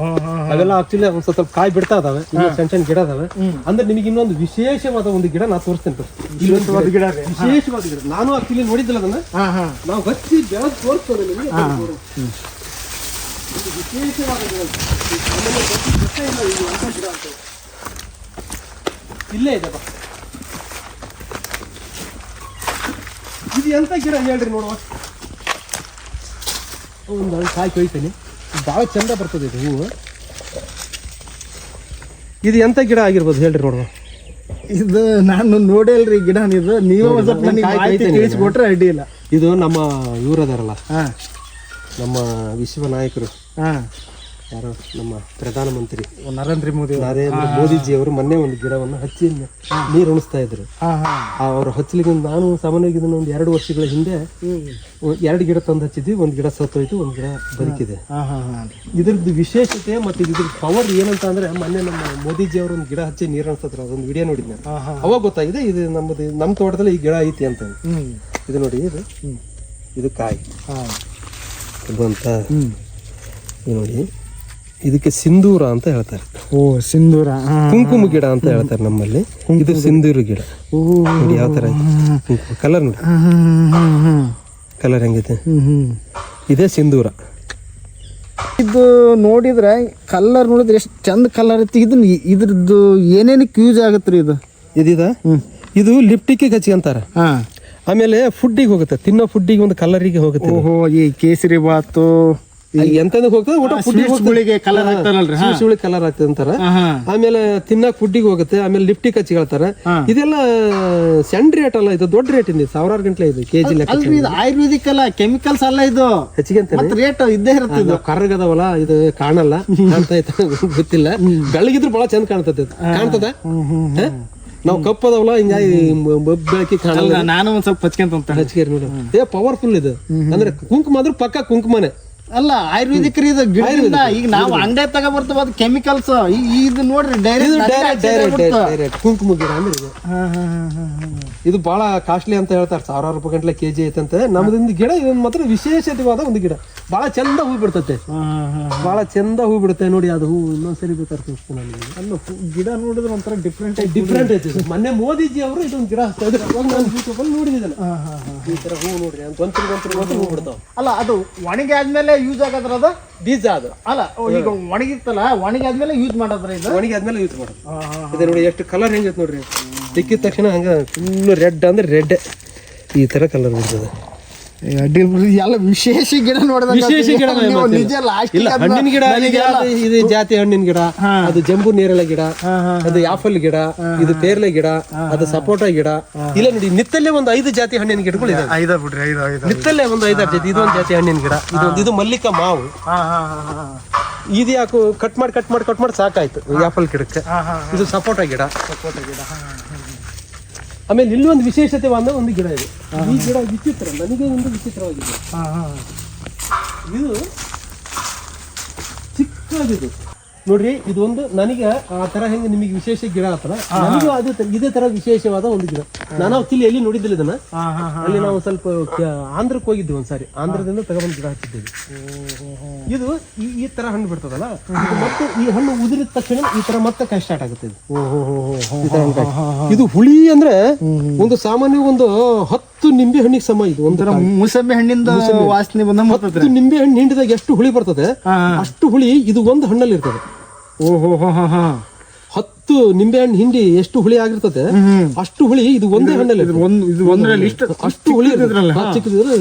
ಅವೆಲ್ಲ ಆಕ್ಚುಲಿ ಒಂದ್ ಸ್ವಲ್ಪ ಕಾಯಿ ಬಿಡ್ತಾ ಇದಾವೆ. ಸಣ್ಣ ಸಣ್ಣ ಗಿಡ ಅದಾವೆ ಅಂದ್ರೆ ನಿಮಗೆ ಇನ್ನೊಂದು ವಿಶೇಷವಾದ ಒಂದು ಗಿಡ ನಾ ತೋರಿಸ್ತೇನೆ ವಿಶೇಷವಾದ ಗಿಡ. ನಾನು ಆಕ್ಚುಲಿ ನೋಡಿದ್ದಿಲ್ಲ ಅದನ್ನ. ನಾವು ಹಚ್ಚಿ ಬೆಳೆದು ತೋರಿಸ್ತೇವೆ ನಿಮಗೆ. ಒಂದು ವಿಶೇಷವಾದ ಗಿಡ ಇದು. ಸಾಮಾನ್ಯ ಗೊತ್ತಿ- ಇಲ್ಲ ಇದು ಎಂತ ಗಿಡ ಅಂತ. ಇಲ್ಲೇ ಇದೆ ಬಾ. ಇದು ಎಂತ ಗಿಡ ಹೇಳ್ರಿ ನೋಡುವ? ಒಂದು ಕಾಯಿ ಕೊಯ್ತೀನಿ. ಭಾಳ ಚಂದ ಬರ್ತದೆ ಇದು ಹೂವು. ಇದು ಎಂತ ಗಿಡ ಆಗಿರ್ಬೋದು ಹೇಳ್ರಿ ನೋಡುವ. ಇದು ನಾನು ನೋಡಿಲ್ರಿ ಗಿಡ ಇದು. ನೀವೇ ಒಂದ್ ಸ್ವಲ್ಪ ನನಗೆ ಮಾಹಿತಿ ತಿಳಿಸ್ಕೊಟ್ರೆ ಅಡ್ಡಿ ಇಲ್ಲ. ಇದು ನಮ್ಮ ಇವ್ರು ಅದಾರಲ್ಲ ಹಾ. ನಮ್ಮ ವಿಶ್ವ ನಾಯಕರು. ಹಾಂ. ಯಾರು? ನಮ್ಮ ಪ್ರಧಾನಮಂತ್ರಿ. ನರೇಂದ್ರ ಮೋದಿ ನರೇಂದ್ರ ಮೋದಿಜಿ ಅವರು ಮೊನ್ನೆ ಒಂದು ಗಿಡವನ್ನು ಹಚ್ಚಿ ನೀರು ಉಣಿಸ್ತಾ ಇದ್ರು. ಅವರು ಹಚ್ಚಲಿಕ್ಕೆ ನಾನು ಸಾಮಾನ್ಯವಾಗಿ ಇದನ್ನ ಒಂದು ಎರಡು ವರ್ಷಗಳ ಹಿಂದೆ ಎರಡು ಗಿಡ ತಂದು ಹಚ್ಚಿದ್ವಿ ಒಂದು ಗಿಡ ಸತ್ತೋಯ್ತು ಒಂದು ಗಿಡ ಬದುಕಿದೆ. ಇದ್ರದ್ದು ವಿಶೇಷತೆ ಮತ್ತು ಇದ್ರ ಪವರ್ ಏನಂತ ಅಂದ್ರೆ ಮೊನ್ನೆ ನಮ್ಮ ಮೋದಿಜಿ ಅವರು ಒಂದು ಗಿಡ ಹಚ್ಚಿ ನೀರು ಅನ್ಸತ್ರ ಅದೊಂದು ವಿಡಿಯೋ ನೋಡಿದ್ನ ಅವಾಗ ಗೊತ್ತಾಗಿದೆ ಇದು ನಮ್ಮದು ನಮ್ಮ ತೋಟದಲ್ಲಿ ಈ ಗಿಡ ಐತಿ ಅಂತ. ಇದು ನೋಡಿ ಇದು. ಇದು ಕಾಯಿ. ಇದು ನೋಡಿ ಇದಕ್ಕೆ ಸಿಂಧೂರ ಅಂತ ಹೇಳ್ತಾರೆ. ಓ ಸಿಂಧೂರ ಕುಂಕುಮ ಗಿಡ ಅಂತ ಹೇಳ್ತಾರೆ ನಮ್ಮಲ್ಲಿ. ಇದು ಸಿಂಧೂರು ಗಿಡ. ನೋಡಿ ಯಾವ ತರ ಕಲರ್ ನೋಡಿ. ಕಲರ್ ಹೆಂಗೈತೆ ಇದೇ ಸಿಂಧೂರ. ಇದು ನೋಡಿದ್ರೆ ಕಲರ್ ನೋಡಿದ್ರೆ ಎಷ್ಟು ಚಂದ ಕಲರ್ ಐತಿ. ಇದನ್ನ ಇದ್ರದ್ದು ಏನೇನಕ್ಕೆ ಯೂಸ್ ಆಗತ್ರಿ ಇದು? ಇದಿದ? ಇದು ಲಿಪ್ಟಿಕ್ಕಿಗೆ ಹಚ್ಕೊಂತಾರ. ಹಾ. ಆಮೇಲೆ ಫುಡ್ಡಿಗೆ ಹೋಗುತ್ತೆ ತಿನ್ನೋ ಫುಡ್ಡಿಗೆ ಒಂದು ಕಲರಿಗೆ ಹೋಗುತ್ತೆ. ಓಹೋ ಈ ಕೇಸರಿ ಬಾತು ಹೋಗ್ತದೆ? ಊಟ ಫುಡ್ಡಿಗೆ ಕಲರ್ ಹಾಕ್ತಾರಲ್ರಿ ಕಲರ್ ಆಗ್ತದೆ ಅಂತಾರ. ಆಮೇಲೆ ತಿನ್ನಕ್ ಫುಡ್ಡಿಗೆ ಹೋಗುತ್ತೆ ಆಮೇಲೆ ಲಿಪ್ಟಿಕ್ ಕಚ್ಚಿ ಹೇಳ್ತಾರೆ. ಇದೆಲ್ಲ ಸಣ್ಣ ರೇಟ್ ಅಲ್ಲ ಇದು ದೊಡ್ಡ ರೇಟ್ ಇದೆ ಸಾವಿರಾರು ಗಂಟೆ ಇದು ಕೆಜಿ ಲೆಕ್ಕ ಇದು ಆಯುರ್ವೇದಿಕ್ ಅಲ್ಲ ಕೆಮಿಕಲ್ಸ್ ಅಲ್ಲ ಇದು. ಹೆಚ್ಚಿಗೆ ರೇಟ್ ಇದ್ದೇ ಇರುತ್ತೆ ಇದು. ಕರ್ರಗದವಲ್ಲ ಇದು ಕಾಣಲ್ಲ ಐತ ಗೊತ್ತಿಲ್ಲ. ಬೆಳಗಿದ್ರು ಬಹಳ ಚಂದ ಕಾಣ್ತದೆ. ಕಾಣ್ತದ? ನಾವು ಕಪ್ಪದವಲ್ಲ ಹಿಂಗಾಗಿ ಬೆಳಕಿ ಕಾಣಲ್ಲ ನಾನು ಒಂದ್ ಸ್ವಲ್ಪ ಹಚ್ಕೊಂತ ಹಚ್ಕೇರಿ ನೋಡಿ. ಏ ಪವರ್ಫುಲ್ ಇದು. ಅಂದ್ರೆ ಕುಂಕುಮ ಅಂದ್ರೆ ಪಕ್ಕ ಕುಂಕುಮನೆ. ಅಲ್ಲ ಆಯುರ್ವೇದಿಕ್ ರೀ ಇದು ಗಿಡದಿಂದ ಈಗ ನಾವು ಅಂಗಡಿ ತಗೋ ಬರ್ತವ ಅದು ಕೆಮಿಕಲ್ಸ್ ಇದು ನೋಡ್ರಿ ಡೈರೆಕ್ಟ್ ಡೈರೆಕ್ಟ್ ಡೈರೆಕ್ಟ್ ಡೈರೆಕ್ಟ್ ಕುಂಕುಮ ಗಿಡ ಅಂದ್ರೆ ಇದು. ಇದು ಬಹಳ ಕಾಸ್ಟ್ಲಿ ಅಂತ ಹೇಳ್ತಾರೆ. ಸಾವಿರಾರು ರೂಪಾಯಿ ಗಂಟ್ಲೆ ಕೆಜಿ ಐತಂತೆ ನಮ್ದೊಂದು ಗಿಡ ಇದೊಂದು ಮಾತ್ರ ವಿಶೇಷತೆವಾದ ಒಂದು ಗಿಡ. ಬಹಳ ಚಂದ ಹೂ ಬಿಡ್ತತೆ. ಬಹಳ ಚಂದ ಹೂ ಬಿಡುತ್ತೆ ನೋಡಿ ಅದು ಹೂ. ಇನ್ನೊಂದ್ಸರಿ ಬೇಕಾದ್ರೆ ತೋರಿಸ್ತೀನಿ ಅಲ್ಲ ಹೂ- ಗಿಡ ನೋಡಿದ್ರೆ ಒಂಥರ ಡಿಫ್ರೆಂಟ್ ಡಿಫ್ರೆಂಟ್ ಐತೆ. ಮೊನ್ನೆ ಮೋದಿಜಿ ಅವರು ಇದೊಂದು ಗಿಡ ಅವಾಗ ನಾನು ಯೂಟ್ಯೂಬ್ ಅಲ್ಲಿ ನೋಡಿದ್ದೇನೆ ಈ ತರ ಹೂ ನೋಡ್ರಿ ಅಂತ. ಹೂ ಬಿಡ್ತಾವ. ಅಲ್ಲ ಅದು ಒಣಗಿ ಆದ್ಮೇಲೆ ಯೂಸ್ ಆಗದ್ರ ಅದು ಬೀಜ ಅದು. ಅಲ್ಲ ಓ, ಈಗ ಒಣಗಿತ್ತಲ್ಲ ಒಣಗಾದ್ಮೇಲೆ ಯೂಸ್ ಮಾಡೋದ್ರಿಂದ ಇದು? ಒಣಗಿ ಆದ್ಮೇಲೆ ಯೂಸ್ ಮಾಡೋದು ಇದೆ ನೋಡಿ ಎಷ್ಟು ಕಲರ್ ಹೆಂಗೈತೆ ನೋಡ್ರಿ. ಸಿಕ್ಕಿದ ತಕ್ಷಣ ಹಂಗ ಫುಲ್ ರೆಡ್ ಅಂದ್ರೆ ರೆಡ್ ಈ ತರ ಕಲರ್ ಬರ್ತದೆ. ಬಿಡ್ರಿ, ಎಲ್ಲ ವಿಶೇಷ ಗಿಡ ನೋಡಿದ್ರೆ ವಿಶೇಷ ಗಿಡ ನೀವು ನಿಜ ಲಾಸ್ಟ್ ಇಲ್ಲ ಹಣ್ಣಿನ ಗಿಡ ಇದು ಜಾತಿ ಹಣ್ಣಿನ ಗಿಡ ಅದು ಜಂಬು ನೇರಳೆ ಗಿಡ ಅದು ಆಪಲ್ ಗಿಡ ಇದು ಪೇರ್ಲೆ ಗಿಡ ಅದು ಸಪೋಟ ಗಿಡ. ಇಲ್ಲ ನೋಡಿ ನಿತ್ತಲ್ಲೇ ಒಂದು ಐದು ಜಾತಿ ಹಣ್ಣಿನ ಗಿಡಗಳು ಇದೆ ಐದ ಬಿಡ್ರಿ ಐದ ಐದ. ನಿತ್ತಲ್ಲೇ ಒಂದು ಐದಾರು ಜಾತಿ ಇದೊಂದು ಜಾತಿ ಹಣ್ಣಿನ ಗಿಡ. ಇದೊಂದು ಇದು ಮಲ್ಲಿಕ ಮಾವು. ಇದು ಯಾಕೋ ಕಟ್ ಮಾಡಿ ಕಟ್ ಮಾಡಿ ಕಟ್ ಮಾಡಿ ಸಾಕಾಯ್ತು ಯಾಫಲ್ ಆಪಲ್ ಗಿಡಕ್ಕೆ. ಇದು ಸಪೋಟ ಗಿಡ. ಸಪೋಟ ಗಿಡ ಆಮೇಲೆ ಇಲ್ಲಿ ಒಂದು ವಿಶೇಷತೆ ಬಂದ ಒಂದು ಗಿಡ ಇದೆ. ಈ ಗಿಡ ವಿಚಿತ್ರ ನನಗೆ ಒಂದು ವಿಚಿತ್ರವಾಗಿದೆ ಇದು ಚಿಕ್ಕದಿದು. ನೋಡ್ರಿ ಇದೊಂದು ನನಗೆ ಆ ತರ ಹೆಂಗೆ ನಿಮಗೆ ವಿಶೇಷ ಗಿಡ ಆತರ ನನಗೂ ಅದು ಇದೇ ತರ ವಿಶೇಷವಾದ ಒಂದು ಗಿಡ. ನಾನು ಅವತ್ತಿಲ್ಲಿ ಎಲ್ಲಿ ನೋಡಿದ್ದಿಲ್ಲ ಇದನ್ನ. ಅಲ್ಲಿ ನಾವು ಸ್ವಲ್ಪ ಕ- ಆಂಧ್ರಕ್ಕೆ ಹೋಗಿದ್ವಿ ಒಂದ್ಸಾರಿ. ಆಂಧ್ರದಿಂದ ತಗೊಂಡ್ ಗಿಡ ಹಚ್ಚಿದ್ದೇವೆ. ಇದು ಈ ಈ ತರ ಹಣ್ಣು ಬಿಡ್ತದಲ್ಲ ಇದು ಮತ್ತೆ ಈ ಹಣ್ಣು ಉದುರಿದ ತಕ್ಷಣ ಈ ತರ ಮತ್ತೆ ಕಾಯಿ ಸ್ಟಾರ್ಟ್ ಆಗುತ್ತೆ ಇದು. ಈ ತರ ಹಣ್ಣು ಕಾಯಿ. ಇದು ಹುಳಿ ಅಂದ್ರೆ ಒಂದು ಸಾಮಾನ್ಯ ಒಂದು ಹತ್ತು ನಿಂಬೆ ಹಣ್ಣಿಗೆ ಸಮ ಇದು ಒಂದರ ಮೂಸಂಬೆ ಹಣ್ಣಿಂದ ವಾಸನೆ ಬಂದ ಹತ್ತು ನಿಂಬೆ ಹಣ್ಣು ಹಿಂಡಿದಾಗ ಎಷ್ಟು ಹುಳಿ ಬರ್ತದೆ ಅಷ್ಟು ಹುಳಿ ಇದು ಒಂದು ಹಣ್ಣಲ್ಲಿ ಇರ್ತದೆ. ಓಹೋ ಹೋ ಹೋ ಹಾ. ಹತ್ತು ನಿಂಬೆ ಹಣ್ಣು ಹಿಂಡಿ ಎಷ್ಟು ಹುಳಿ ಆಗಿರ್ತದೆ? ಅಷ್ಟು ಹುಳಿ ಇದು ಒಂದೇ ಹಣ್ಣಲ್ಲಿ ಇದು ಒಂದ್ರಲ್ಲಿ ಇಷ್ಟ ಅಷ್ಟು ಹುಳಿ. ಇದ್ರಲ್ಲ ಚಿಕ್ಕದಿದ್ರೆ.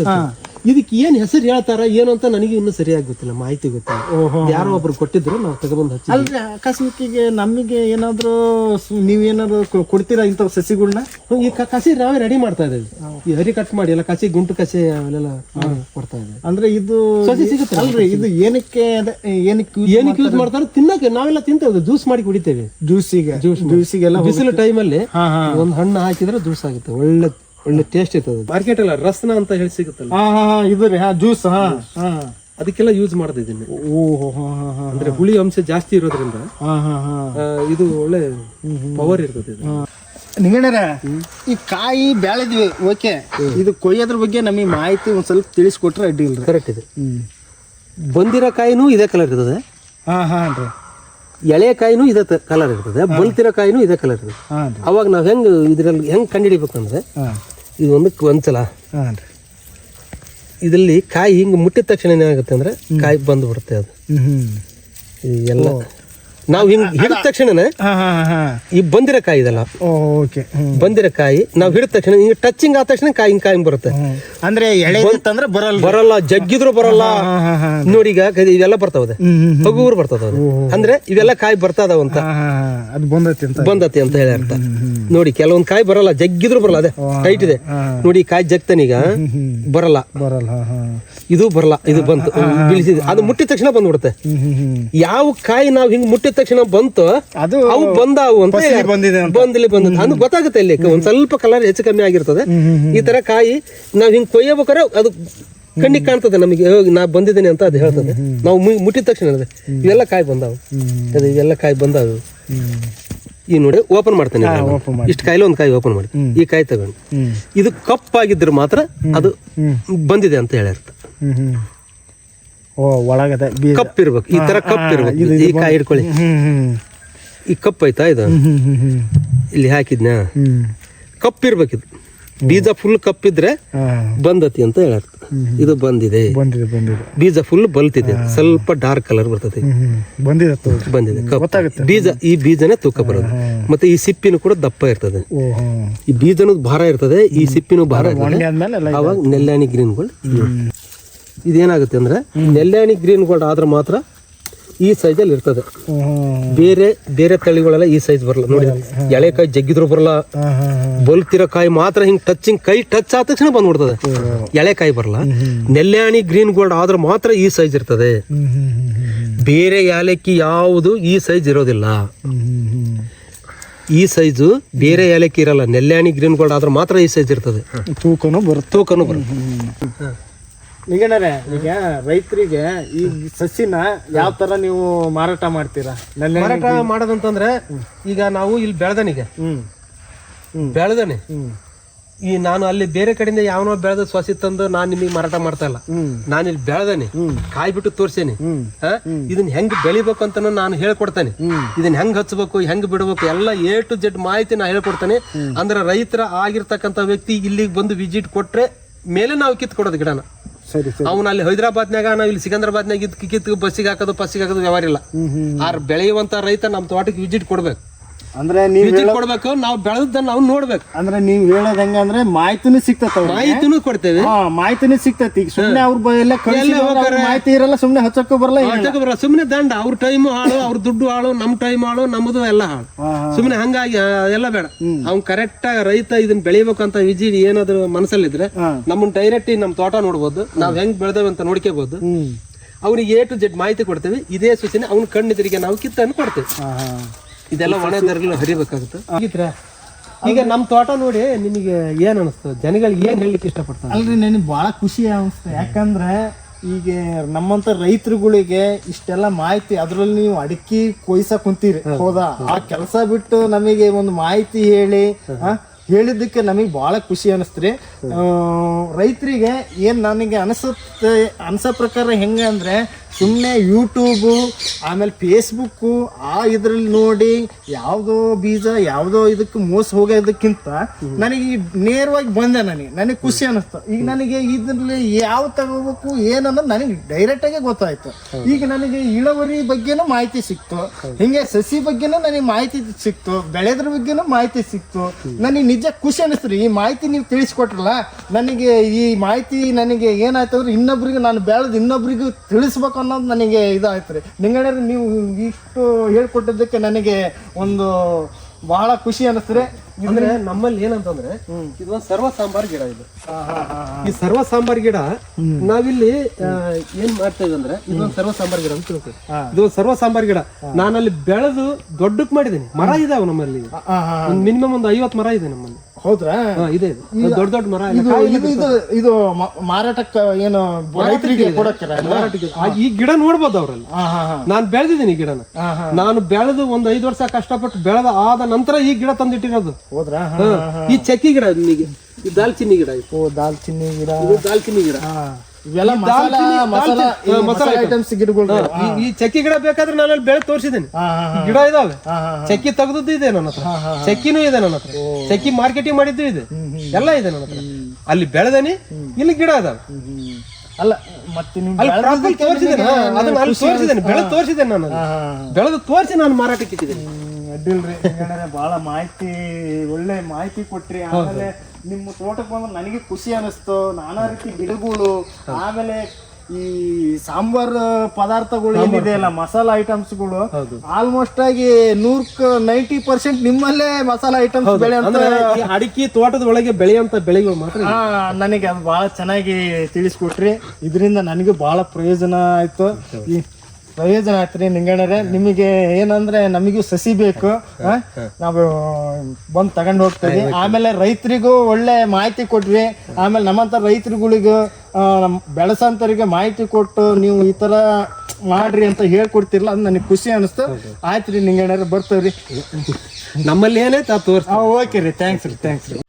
ಇದಕ್ಕೆ ಏನ್ ಹೆಸರು ಹೇಳ್ತಾರ ಏನು ಅಂತ ನನಗೆ ಇನ್ನೂ ಸರಿಯಾಗಿ ಗೊತ್ತಿಲ್ಲ ಮಾಹಿತಿ ಗೊತ್ತಿಲ್ಲ. ಓಹೋ. ಯಾರೋ ಒಬ್ರು ಕೊಟ್ಟಿದ್ರು ನಾವು ತಗೊಬಂದು ಹಚ್ಚಿ ಅಲ್ರಿ ಅಕಸ್ಮಾತಿಗೆ ನಮಗೆ ಏನಾದ್ರು ಸು- ನೀವೇನಾದ್ರು ಕೊ- ಕೊಡ್ತೀರಾ ಇಂಥ ಸಸಿಗಳನ್ನ ಈ ಕ- ಕಸಿ ನಾವೇ ರೆಡಿ ಮಾಡ್ತಾ ಇದ್ದೇವೆ. ಈ ಹರಿ ಕಟ್ ಮಾಡಿ ಎಲ್ಲ ಕಸಿ ಗುಂಟು ಕಸಿ ಅವೆಲ್ಲ ಮಾಡಿ ಕೊಡ್ತಾ ಇದ್ದೇವೆ. ಅಂದ್ರೆ ಇದು ಸಸಿ ಸಿಗುತ್ತೆ ಅಲ್ರಿ ಇದು ಏನಕ್ಕೆ ಅದೇ ಏನಕ್ಕೆ ಏನಕ್ಕೆ ಯೂಸ್ ಮಾಡ್ತಾರೆ? ತಿನ್ನಕ್ಕೆ ನಾವೆಲ್ಲ ತಿಂತೇವೆ ಜ್ಯೂಸ್ ಮಾಡಿ ಕುಡಿತೇವೆ. ಜ್ಯೂಸಿಗೆ ಜ್ಯೂಸಿಗೆಲ್ಲ ಬಿಸಿಲು ಟೈಮಲ್ಲಿ ಹಾ ಹಾ. ಒಂದು ಹಣ್ಣು ಹಾಕಿದ್ರೆ ಜ್ಯೂಸ್ ಆಗುತ್ತೆ. ಒಳ್ಳೆ ಒಳ್ಳೆ ಟೇಸ್ಟ್ ಇರ್ತದೆ ಮಾರ್ಕೆಟ್ ಅಲ್ಲ ರಸ್ನ ಅಂತ ಹೇಳಿ ಸಿಗುತ್ತಲ್ಲ. ಹಾ ಹಾ ಹಾ ಇದು ರೀ ಹಾ ಜ್ಯೂಸ್ ಹಾ ಹಾ. ಅದಕ್ಕೆಲ್ಲ ಯೂಸ್ ಮಾಡ್ತಿದ್ದೀನಿ ಓಹೋ ಹಾ ಹಾ ಹಾ ಅಂದ್ರೆ ಹುಳಿ ಅಂಶ ಜಾಸ್ತಿ ಇರೋದ್ರಿಂದ ಹಾ ಹಾ ಹಾ. ಇದು ಒಳ್ಳೆ ಪವರ್ ಇರ್ತದೆ ಇದು. ನಿಂಗಣ್ಣರ ಈ ಕಾಯಿ ಬೆಳೆದ್ವಿ ಓಕೆ? ಇದು ಕೊಯ್ಯೋದ್ರ ಬಗ್ಗೆ ನಮಗೆ ಮಾಹಿತಿ ಒಂದ್ ಸ್ವಲ್ಪ ತಿಳಿಸ್ಕೊಟ್ರೆ ಅಡ್ಡಿ ಇಲ್ರಿ. ಕರೆಕ್ಟ್ ಇದೆ. ಹ್ಮ್. ಬಂದಿರೋ ಕಾಯಿನೂ ಇದೇ ಕಲರ್ ಇರ್ತದೆ. ಹಾ ಹಾನ್ ರೀ ಎಳೆ ಕಾಯಿನೂ ಇದೇ ಕಲರ್ ಇರ್ತದೆ. ಬಲ್ತಿರೋ ಕಾಯಿನೂ ಇದೇ ಕಲರ್ ಇರ್ತದೆ. ಹಾನ್ ರೀ ಅವಾಗ ನಾವು ಹೆಂಗ್ ಇದ್ರಲ್ಲಿ ಹೆಂಗ್ ಕಂಡಿಡಿಬೇಕಂದ್ರೆ ಹಾಂ. ಇದು ಒಂದಕ್ಕೆ ಒಂದ್ಸಲ ಹಾಂ ರೀ. ಇದರಲ್ಲಿ ಕಾಯಿ ಹಿಂಗೆ ಮುಟ್ಟಿದ ತಕ್ಷಣ ಏನಾಗುತ್ತೆ ಅಂದ್ರೆ ಕಾಯಿ ಬಂದು ಬಿಡುತ್ತೆ ಅದು ಹ್ಞೂ ಈ ಎಲ್ಲ ನಾವು ಹಿಂಗ್ ಹಿಡಿದ ತಕ್ಷಣನೇ ಈ ಬಂದಿರ ಕಾಯಿ ಇದಲ್ಲ. ಓಕೆ. ಬಂದಿರ ಕಾಯಿ ನಾವು ಹಿಡಿದ ತಕ್ಷಣ ಹಿಂಗ ಟಚಿಂಗ್ ಆದ ತಕ್ಷಣ ಕಾಯಿ ಕಾಯಿ ಬರುತ್ತೆ. ಅಂದ್ರೆ ಎಳೆ ಬರಲ್ಲ. ಬರಲ್ಲ ಜಗ್ಗಿದ್ರು ಬರಲ್ಲ. ನೋಡಿ ಈಗ ಇವೆಲ್ಲ ಹ್ಞೂ ಹಗುರು ಬರ್ತದ ಅಂದ್ರೆ ಇವೆಲ್ಲ ಕಾಯಿ ಬರ್ತಾದವ ಅಂತ. ಅದು ಬಂದೈತಿ ಅಂತ. ಬಂದತಿ ಅಂತ ಹೇಳಿ ಅರ್ಥ ನೋಡಿ ಕೆಲವೊಂದ್ ಕಾಯಿ ಬರಲ್ಲ ಜಗ್ಗಿದ್ರು ಬರಲ್ಲ ಅದೇ. ಟೈಟ್ ಇದೆ. ನೋಡಿ ಕಾಯಿ ಜಗ್ತಾನೀಗ ಬರಲ್ಲ. ಬರಲ್ಲ ಇದು ಬರಲ್ಲ ಇದು ಬಂತು ಬೀಳಿಸಿದೆ. ಅದು ಮುಟ್ಟಿದ ತಕ್ಷಣ ಬಂದ್ಬಿಡುತ್ತೆ. ಯಾವ ಕಾಯಿ ನಾವು ಹಿಂಗ್ ಮುಟ್ಟಿದ ತಕ್ಷಣ ಬಂತು. ಅದು ಅವು ಬಂದಾವು ಅಂತ ಬಂದಿಲ್ಲಿ ಬಂದಿದೆ ಅಂತ. ಬಂದಲ್ಲಿ ಬಂದ ಅದು ಗೊತ್ತಾಗುತ್ತೆ ಇಲ್ಲಿ. ಒಂದ್ ಸ್ವಲ್ಪ ಕಲರ್ ಹೆಚ್ಚು ಕಮ್ಮಿ ಆಗಿರ್ತದೆ. ಈ ತರ ಕಾಯಿ ನಾವ್ ಹಿಂಗ್ ಕೊಯ್ಯಬೇಕಾದ್ರೆ ಅದು ಕಣ್ಣಿಗೆ ಕಾಣ್ತದೆ ನಮಗೆ. ನಾ ಬಂದಿದ್ದೇನೆ ಅಂತ ಅದು ಹೇಳ್ತದೆ. ನಾವು ಮುಟ್ಟಿದ ತಕ್ಷಣ ಅದು ಇವೆಲ್ಲ ಕಾಯಿ ಬಂದಾವು. ಅದು ಇವೆಲ್ಲ ಕಾಯಿ ಬಂದಾವು. ಈ ನೋಡಿ ಓಪನ್ ಮಾಡ್ತೇನೆ. ಇಷ್ಟು ಕಾಯಿಲೆ ಒಂದು ಕಾಯಿ ಓಪನ್ ಮಾಡಿ. ಈ ಕಾಯಿ ತಗೊಂಡು. ಇದು ಕಪ್ಪಾಗಿದ್ರೆ ಮಾತ್ರ ಅದು ಬಂದಿದೆ ಅಂತ ಹೇಳಿರ್ತ ಒಳಗದೆ ಬೀಜ. ಕಪ್ ಇರ್ಬೇಕು. ಈ ತರ ಕಪ್ ಇರ್ಬೇಕು. ಈ ಕಾಯಿ ಹಿಡ್ಕೊಳ್ಳಿ. ಈ ಕಪ್ ಆಯ್ತಾ ಇದು? ಇಲ್ಲಿ ಹಾಕಿದ್ನ? ಕಪ್ ಇರ್ಬೇಕಿದು ಬೀಜ ಫುಲ್ ಕಪ್ ಇದ್ರೆ ಬಂದತಿ ಅಂತ ಹೇಳ ಇದು ಬಂದಿದೆ. ಬೀಜ ಫುಲ್ ಬಲ್ತಿದೆ. ಸ್ವಲ್ಪ ಡಾರ್ಕ್ ಕಲರ್ ಬರ್ತದೆ ಬಂದಿದೆ. ಬೀಜ ಈ ಬೀಜನೇ ತೂಕ ಬರೋದು. ಮತ್ತೆ ಈ ಸಿಪ್ಪಿನೂ ಕೂಡ ದಪ್ಪ ಇರ್ತದೆ. ಈ ಬೀಜನೂ ಭಾರ ಇರ್ತದೆ ಈ ಸಿಪ್ಪಿನೂ ಭಾರ ಅವಾಗ ನೆಲ್ಲಾಣಿ ಗ್ರೀನ್ ಗೋಲ್ಡ್ ಇದೇನಾಗುತ್ತೆ ಅಂದ್ರೆ ನೆಲ್ಯಾಣಿ ಗ್ರೀನ್ ಗೋಲ್ಡ್ ಆದ್ರೆ ಮಾತ್ರ ಈ ಸೈಜಲ್ಲಿ ಇರ್ತದೆ. ಬೇರೆ ಬೇರೆ ತಳಿಗಳೆಲ್ಲ ಈ ಸೈಜ್ ಬರಲ್ಲ. ನೋಡಿ ಎಳೆ ಕಾಯಿ ಜಗ್ಗಿದ್ರು ಬರಲ್ಲ. ಬಲ್ತಿರೋ ಕಾಯಿ ಮಾತ್ರ ಹಿಂಗ್ ಟಚಿಂಗ್ ಕೈ ಟಚ್ ಆದ ತಕ್ಷಣ ಬಂದ್ಬಿಡ್ತದೆ. ಎಳೆ ಕಾಯಿ ಬರಲ್ಲ. ನೆಲ್ಯಾಣಿ ಗ್ರೀನ್ ಗೋಲ್ಡ್ ಆದ್ರೆ ಮಾತ್ರ ಈ ಸೈಜ್ ಇರ್ತದೆ. ಬೇರೆ ಯಾಲಕ್ಕಿ ಯಾವುದು ಈ ಸೈಜ್ ಇರೋದಿಲ್ಲ. ಈ ಸೈಜು ಬೇರೆ ಯಾಲಕ್ಕಿ ಇರಲ್ಲ. ನೆಲ್ಯಾಣಿ ಗ್ರೀನ್ ಗೋಲ್ಡ್ ಆದ್ರೆ ಮಾತ್ರ ಈ ಸೈಜ್ ಇರ್ತದೆ. ತೂಕನು ತೂಕನೂ ಬರುತ್ತೆ. ತೂಕನು ಬರುತ್ತೆ ನಿಗಣರೇ ಈಗ ರೈತರಿಗೆ ಈ ಸಸಿನ ಯಾವ ತರ ನೀವು ಮಾರಾಟ ಮಾಡ್ತೀರಾ? ನನ್ನ ಮಾರಾಟ ಮಾಡೋದಂತಂದ್ರೆ ಈಗ ನಾವು ಇಲ್ಲಿ ಬೆಳೆದನಿಗೆ. ಬೆಳೆದನೆ. ಈ ನಾನು ಅಲ್ಲಿ ಬೇರೆ ಕಡೆಯಿಂದ ಯಾವನೋ ಬೆಳೆದ ಸೊಸಿ ತಂದು ನಾನು ನಿಮಗೆ ಮಾರಾಟ ಮಾಡ್ತಾ ಇಲ್ಲ. ನಾನು ಇಲ್ಲಿ ಬೆಳೆದನಿ. ಕಾಯಿ ಬಿಟ್ಟು ತೋರ್ಸೇನಿ? ಇದನ್ನ ಹೆಂಗ್ ಬೆಳಿಬೇಕು ಅಂತ ನಾನು ಹೇಳ್ಕೊಡ್ತೇನೆ. ಇದನ್ನ ಹೆಂಗ್ ಹಚ್ಬೇಕು ಹೆಂಗ್ ಬಿಡಬೇಕು ಎಲ್ಲ ಎ ಟು ಜೆಡ್ ಮಾಹಿತಿ ನಾ ಹೇಳ್ಕೊಡ್ತೇನೆ. ಅಂದ್ರೆ ರೈತರ ಆಗಿರ್ತಕ್ಕಂಥ ವ್ಯಕ್ತಿ ಇಲ್ಲಿಗೆ ಬಂದು ವಿಸಿಟ್ ಕೊಟ್ರೆ ಮೇಲೆ ನಾವು ಕಿತ್ ಕೊಡೋದು ಗಿಡನ. ಸರಿ ಸರಿ. ಅವ್ನು ಅಲ್ಲಿ ಹೈದರಾಬಾದ್ನಾಗ ನಾವು ಇಲ್ಲಿ ಸಿಕಂದ್ರಾಬಾದ್ನಾಗ ಇದ್ ಕಿತ್ತು ಬಸ್ಸಿಗೆ ಹಾಕೋದು ಬಸ್ಸಿಗೆ ಹಾಕೋದು ವ್ಯವಹಾರ ಇಲ್ಲ. ಹ್ಮ್ ಬೆಳೆಯುವಂತ ರೈತ ನಮ್ಮ ತೋಟಕ್ಕೆ ವಿಜಿಟ್ ಕೊಡ್ಬೇಕು. ಅಂದ್ರೆ ನೀವು ವಿಸಿಟ್ ಕೊಡ್ಬೇಕು ನಾವು ಬೆಳೆದನ್ನ ನಾವು ನೋಡ್ಬೇಕು. ಅಂದ್ರೆ ನೀವು ಹೇಳೋದ್ ಹೆಂಗ ಅಂದ್ರೆ ಮಾಹಿತಿನೂ ಸಿಗ್ತತ ಮಾಹಿತಿನೂ ಕೊಡ್ತೇವೆ. ಹಾ ಮಾಹಿತಿನೂ ಸಿಗ್ತತಿ. ಈಗ ಸುಮ್ನೆ ಅವ್ರ ಬೈಯಲ್ಲ ಮಾಹಿತಿ ಇರಲ್ಲ ಸುಮ್ನೆ ಹಚ್ಚಕ್ಕೂ ಬರಲ್ಲ ಏನಿಲ್ಲ. ಸುಮ್ಮನೆ ದಂಡ. ಅವ್ರ ಟೈಮ್ ಹಾಳು ಅವ್ರ ದುಡ್ಡು ಹಾಳು ನಮ್ ಟೈಮ್ ಹಾಳು ನಮ್ಮದು ಎಲ್ಲ ಹಾಳು. ಹಾ ಹಾ. ಸುಮ್ಮನೆ ಹಂಗಾಗಿ ಆ, ಎಲ್ಲ ಬೇಡ. ಅವ್ನ್ ಕರೆಕ್ಟ್ ರೈತ ಇದನ್ನ ಬೆಳಿಬೇಕಂತ ವಿಜಿ ಏನಾದ್ರು ಮನಸ್ಸಲ್ಲಿದ್ರೆ ಹಾ. ನಮ್ಮನ್ನ ಡೈರೆಕ್ಟ್ ನಮ್ಮ ತೋಟ ನೋಡ್ಬೋದು. ನಾವ್ ಹೆಂಗ್ ಬೆಳೆದೇವೆ ಅಂತ ನೋಡ್ಕೋಬಹುದು ಅವ್ರಿಗೆ ಅವ್ನಿಗೆ ಎ ಟು ಜೆಡ್ ಮಾಹಿತಿ ಕೊಡ್ತೇವೆ. ಇದೇ ಸೂಚನೆ ಅವ್ನ ಕಣ್ಣಿದ್ರಿಗೆ ನಾವು ಕಿತ್ತನ್ನು ಕೊಡ್ತೇವೆ. ಹಾ ಹಾ. ಇದೆಲ್ಲ ಒಣ ಹರಿಬೇಕಾಗುತ್ತೆ. ಈಗ ನಮ್ಮ ತೋಟ ನೋಡಿ ನಿಮಗೆ ಏನ್ ಅನಿಸ್ತು ಜನಗಳಿಗೆ ಏನ್ ಹೇಳಲಿಕ್ಕೆ ಇಷ್ಟಪಡ್ತಾರೆ? ಅಲ್ರಿ ನನಗೆ ಭಾಳ ಖುಷಿ ಅನಿಸ್ತು ಯಾಕಂದ್ರೆ ಈಗ ನಮ್ಮಂತ ರೈತರುಗಳಿಗೆ ಇಷ್ಟೆಲ್ಲ ಮಾಹಿತಿ ಅದ್ರಲ್ಲಿ ನೀವು ಅಡಿಕೆ ಕೊಯ್ಸ ಕುಂತೀರಿ. ಹೌದಾ. ಆ ಕೆಲಸ ಬಿಟ್ಟು ನಮಗೆ ಒಂದು ಮಾಹಿತಿ ಹೇಳಿ ಆ, ಹೇಳಿದ್ದಕ್ಕೆ ನಮಗೆ ಬಹಳ ಖುಷಿ ಅನಿಸ್ತ್ರಿ. ರೈತರಿಗೆ ಏನ್ ನನಗೆ ಅನಿಸುತ್ತೆ ಅನ್ಸೋ ಪ್ರಕಾರ ಹೆಂಗ ಅಂದ್ರೆ ಸುಮ್ಮನೆ ಯೂಟ್ಯೂಬು ಆಮೇಲೆ ಫೇಸ್ಬುಕ್ಕು ಆ ಇದ್ರಲ್ಲಿ ನೋಡಿ ಯಾವುದೋ ಬೀಜ ಯಾವುದೋ ಇದಕ್ಕೆ ಮೋಸ ಹೋಗೋದಕ್ಕಿಂತ ನನಗೆ ಈ ನೇರವಾಗಿ ಬಂದೆ ನನಗೆ. ನನಗೆ ಖುಷಿ ಅನ್ನಿಸ್ತು ಈಗ ನನಗೆ ಇದ್ರಲ್ಲಿ ಯಾವ ತಗೋಬೇಕು ಏನನ್ನೋದು ನನಗೆ ಡೈರೆಕ್ಟಾಗೆ ಗೊತ್ತಾಯ್ತು. ಈಗ ನನಗೆ ಇಳುವರಿ ಬಗ್ಗೆನೂ ಮಾಹಿತಿ ಸಿಕ್ತು. ಹಿಂಗೆ ಸಸಿ ಬಗ್ಗೆನೂ ನನಗೆ ಮಾಹಿತಿ ಸಿಕ್ತು. ಬೆಳೆದ್ರ ಬಗ್ಗೆನೂ ಮಾಹಿತಿ ಸಿಕ್ತು. ನನಗೆ ನಿಜ ಖುಷಿ ಅನ್ನಿಸ್ತು ಈ ಮಾಹಿತಿ ನೀವು ತಿಳಿಸ್ಕೊಟ್ರಲ್ಲ ನನಗೆ ಈ ಮಾಹಿತಿ ನನಗೆ ಏನಾಯ್ತು ಅಂದ್ರೆ ಇನ್ನೊಬ್ರಿಗೆ ನಾನು ಬೆಳೆದು ಇನ್ನೊಬ್ರಿಗೂ ತಿಳಿಸ್ಬೇಕು ಅನ್ನೋದು ನನಗೆ ಇದಾಯ್ತು ರೀ. ನಿಂಗಣ್ಣ ನೀವು ಇಷ್ಟು ಹೇಳ್ಕೊಟ್ಟಿದ್ದಕ್ಕೆ ನನಗೆ ಒಂದು ಬಹಳ ಖುಷಿ ಅನಿಸ್ತರೆ ಅಂದ್ರೆ ನಮ್ಮಲ್ಲಿ ಏನಂತಂದ್ರೆ ಇದೊಂದು ಸರ್ವ ಸಾಂಬಾರ್ ಗಿಡ ಇದು. ಈ ಸರ್ವ ಸಾಂಬಾರ್ ಗಿಡ ನಾವಿಲ್ಲಿ ಏನ್ ಮಾಡ್ತಾ ಅಂದ್ರೆ ಇದೊಂದು ಸರ್ವ ಸಾಂಬಾರ್ ಗಿಡ ಅಂತ ತಿಳ್ಕೊಳ್ಳಿ ಇದು ಸರ್ವ ಸಾಂಬಾರ್ ಗಿಡ. ನಾನಲ್ಲಿ ಬೆಳೆದು ದೊಡ್ಡಕ್ ಮಾಡಿದ್ದೀನಿ. ಮರ ಇದಾವೆ ನಮ್ಮಲ್ಲಿ. ಮಿನಿಮಮ್ ಒಂದು ಐವತ್ ಮರ ಇದೆ ನಮ್ಮಲ್ಲಿ. ಹೌದ್ರಾ? ಇದೆ ದೊಡ್ಡ ದೊಡ್ಡ ಮರ ಇದು ಇದು ಇದು ಇದು ಮಾರಾಟಕ್ಕೆ ಏನು ರೈತರಿಗೆ ಕೊಡಕ್ಕೆ ಮಾರಾಟಕ್ಕೆ ಆ, ಈ ಗಿಡ ನೋಡ್ಬೋದು ಅವ್ರಲ್ಲಿ. ನಾನು ಬೆಳೆದಿದ್ದೀನಿ ಈ ಗಿಡನ. ನಾನು ಬೆಳೆದು ಒಂದ್ ಐದು ವರ್ಷ ಕಷ್ಟಪಟ್ಟು ಬೆಳೆದ ಆದ ನಂತರ ಈ ಗಿಡ ತಂದಿಟ್ಟಿರೋದು. ಹೋದ್ರಾ. ಈ ಚಕ್ಕಿ ಗಿಡ ನಿಮಗೆ ಈ ದಾಲ್ಚಿನ್ನಿ ಗಿಡ. ಓ ದಾಲ್ಚಿನ್ನಿ ಗಿಡ. ದಾಲ್ಚಿನ್ನಿ ಗಿಡ. ಇವೆಲ್ಲ ಮಸಾಲ ಮಸಾಲ ಐಟಮ್ಸ್ ಗಿಡಗಳು ಈ- ಚಕ್ಕಿ ಗಿಡ ಬೇಕಾದ್ರೆ ನಾನು ಅಲ್ಲಿ ಬೆಳೆ ತೋರಿಸಿದ್ದೀನಿ. ಗಿಡ ಇದಾವೆ. ಚಕ್ಕಿ ತೆಗೆದದ್ದು ಇದೆ ನನ್ನ ಹತ್ರ. ಚಕ್ಕಿನೂ ಇದೆ ನನ್ನ ಹತ್ರ. ಚಕ್ಕಿ ಮಾರ್ಕೆಟಿಂಗ್ ಮಾಡಿದ್ದು ಇದೆ. ಎಲ್ಲ ಇದೆ ನನ್ನ ಹತ್ರ. ಅಲ್ಲಿ ಬೆಳೆದನಿ ಇಲ್ಲಿ ಗಿಡ ಇದಾವೆ. ಅಲ್ಲ ಮತ್ತೆ ಅಲ್ಲಿ ತೋರಿಸಿದ್ದೇನೆ. ಅದನ್ನ ಅಲ್ಲಿ ತೋರಿಸಿದ್ದೇನೆ. ಬೆಳೆದು ತೋರಿಸಿದ್ದೇನೆ ನಾನು ಬೆಳೆದು ತೋರಿಸಿ ನಾನು ಮಾರಾಟಕ್ಕೆ ಇಟ್ಟಿದ್ದೇನೆ. ಅಡ್ಡಿಲ್ರಿ. ಬಹಳ ಮಾಹಿತಿ ಒಳ್ಳೆ ಮಾಹಿತಿ ಕೊಟ್ರಿ. ಆಮೇಲೆ ನಿಮ್ಮ ತೋಟಕ್ಕೆ ಬಂದ್ರೆ ನನಗೆ ಖುಷಿ ಅನಿಸ್ತು ನಾನಾ ರೀತಿ ಗಿಡಗಳು ಆಮೇಲೆ ಈ ಸಾಂಬಾರ್ ಪದಾರ್ಥಗಳು ಏನಿದೆ ಅಲ್ಲ ಮಸಾಲ ಐಟಮ್ಸ್ಗಳು ಗಳು ಆಲ್ಮೋಸ್ಟ್ ಆಗಿ ನೂರ್ಕ್ ನೈಂಟಿ ಪರ್ಸೆಂಟ್ ನಿಮ್ಮಲ್ಲೇ ಮಸಾಲ ಐಟಮ್ಸ್ ಬೆಳೆ ಅಡಿಕೆ ತೋಟದ ಒಳಗೆ ಬೆಳೆಯುವಂತ ಬೆಳೆಗಳು ಮಾತ್ರ ನನಗೆ ಅದು ಬಹಳ ಚೆನ್ನಾಗಿ ತಿಳಿಸ್ಕೊಟ್ರಿ. ಇದರಿಂದ ನನಗೆ ಬಹಳ ಪ್ರಯೋಜನ ಆಯ್ತು. ಪ್ರಯೋಜನ ಆಗ್ತೀರಿ ನಿಂಗಣ್ಣರೇ ನಿಮಗೆ ಏನಂದ್ರೆ ನಮಗೂ ಸಸಿ ಬೇಕು? ನಾವು ಬಂದು ತಗೊಂಡು ಹೋಗ್ತೀವಿ. ಆಮೇಲೆ ರೈತರಿಗೂ ಒಳ್ಳೆ ಮಾಹಿತಿ ಕೊಟ್ವಿ ಆಮೇಲೆ ನಮ್ಮಂತ ರೈತರುಗಳಿಗೂ ನಮ್ಮ ಬೆಳೆಸಂತರಿಗೆ ಮಾಹಿತಿ ಕೊಟ್ಟು ನೀವು ಈ ತರ ಮಾಡ್ರಿ ಅಂತ ಹೇಳ್ಕೊಡ್ತಿರ್ಲ ಅದು ನನಗೆ ಖುಷಿ ಅನಿಸ್ತು. ಆಯ್ತು ರೀ ನಿಂಗಣ್ಣರೇ ಬರ್ತೇವ್ರಿ. ನಮ್ಮಲ್ಲಿ ಏನೇ ಅದು ತೋರಿಸ್ ಓಕೆ ರೀ. ಥ್ಯಾಂಕ್ಸ್ ರೀ ಥ್ಯಾಂಕ್ಸ್ ರೀ.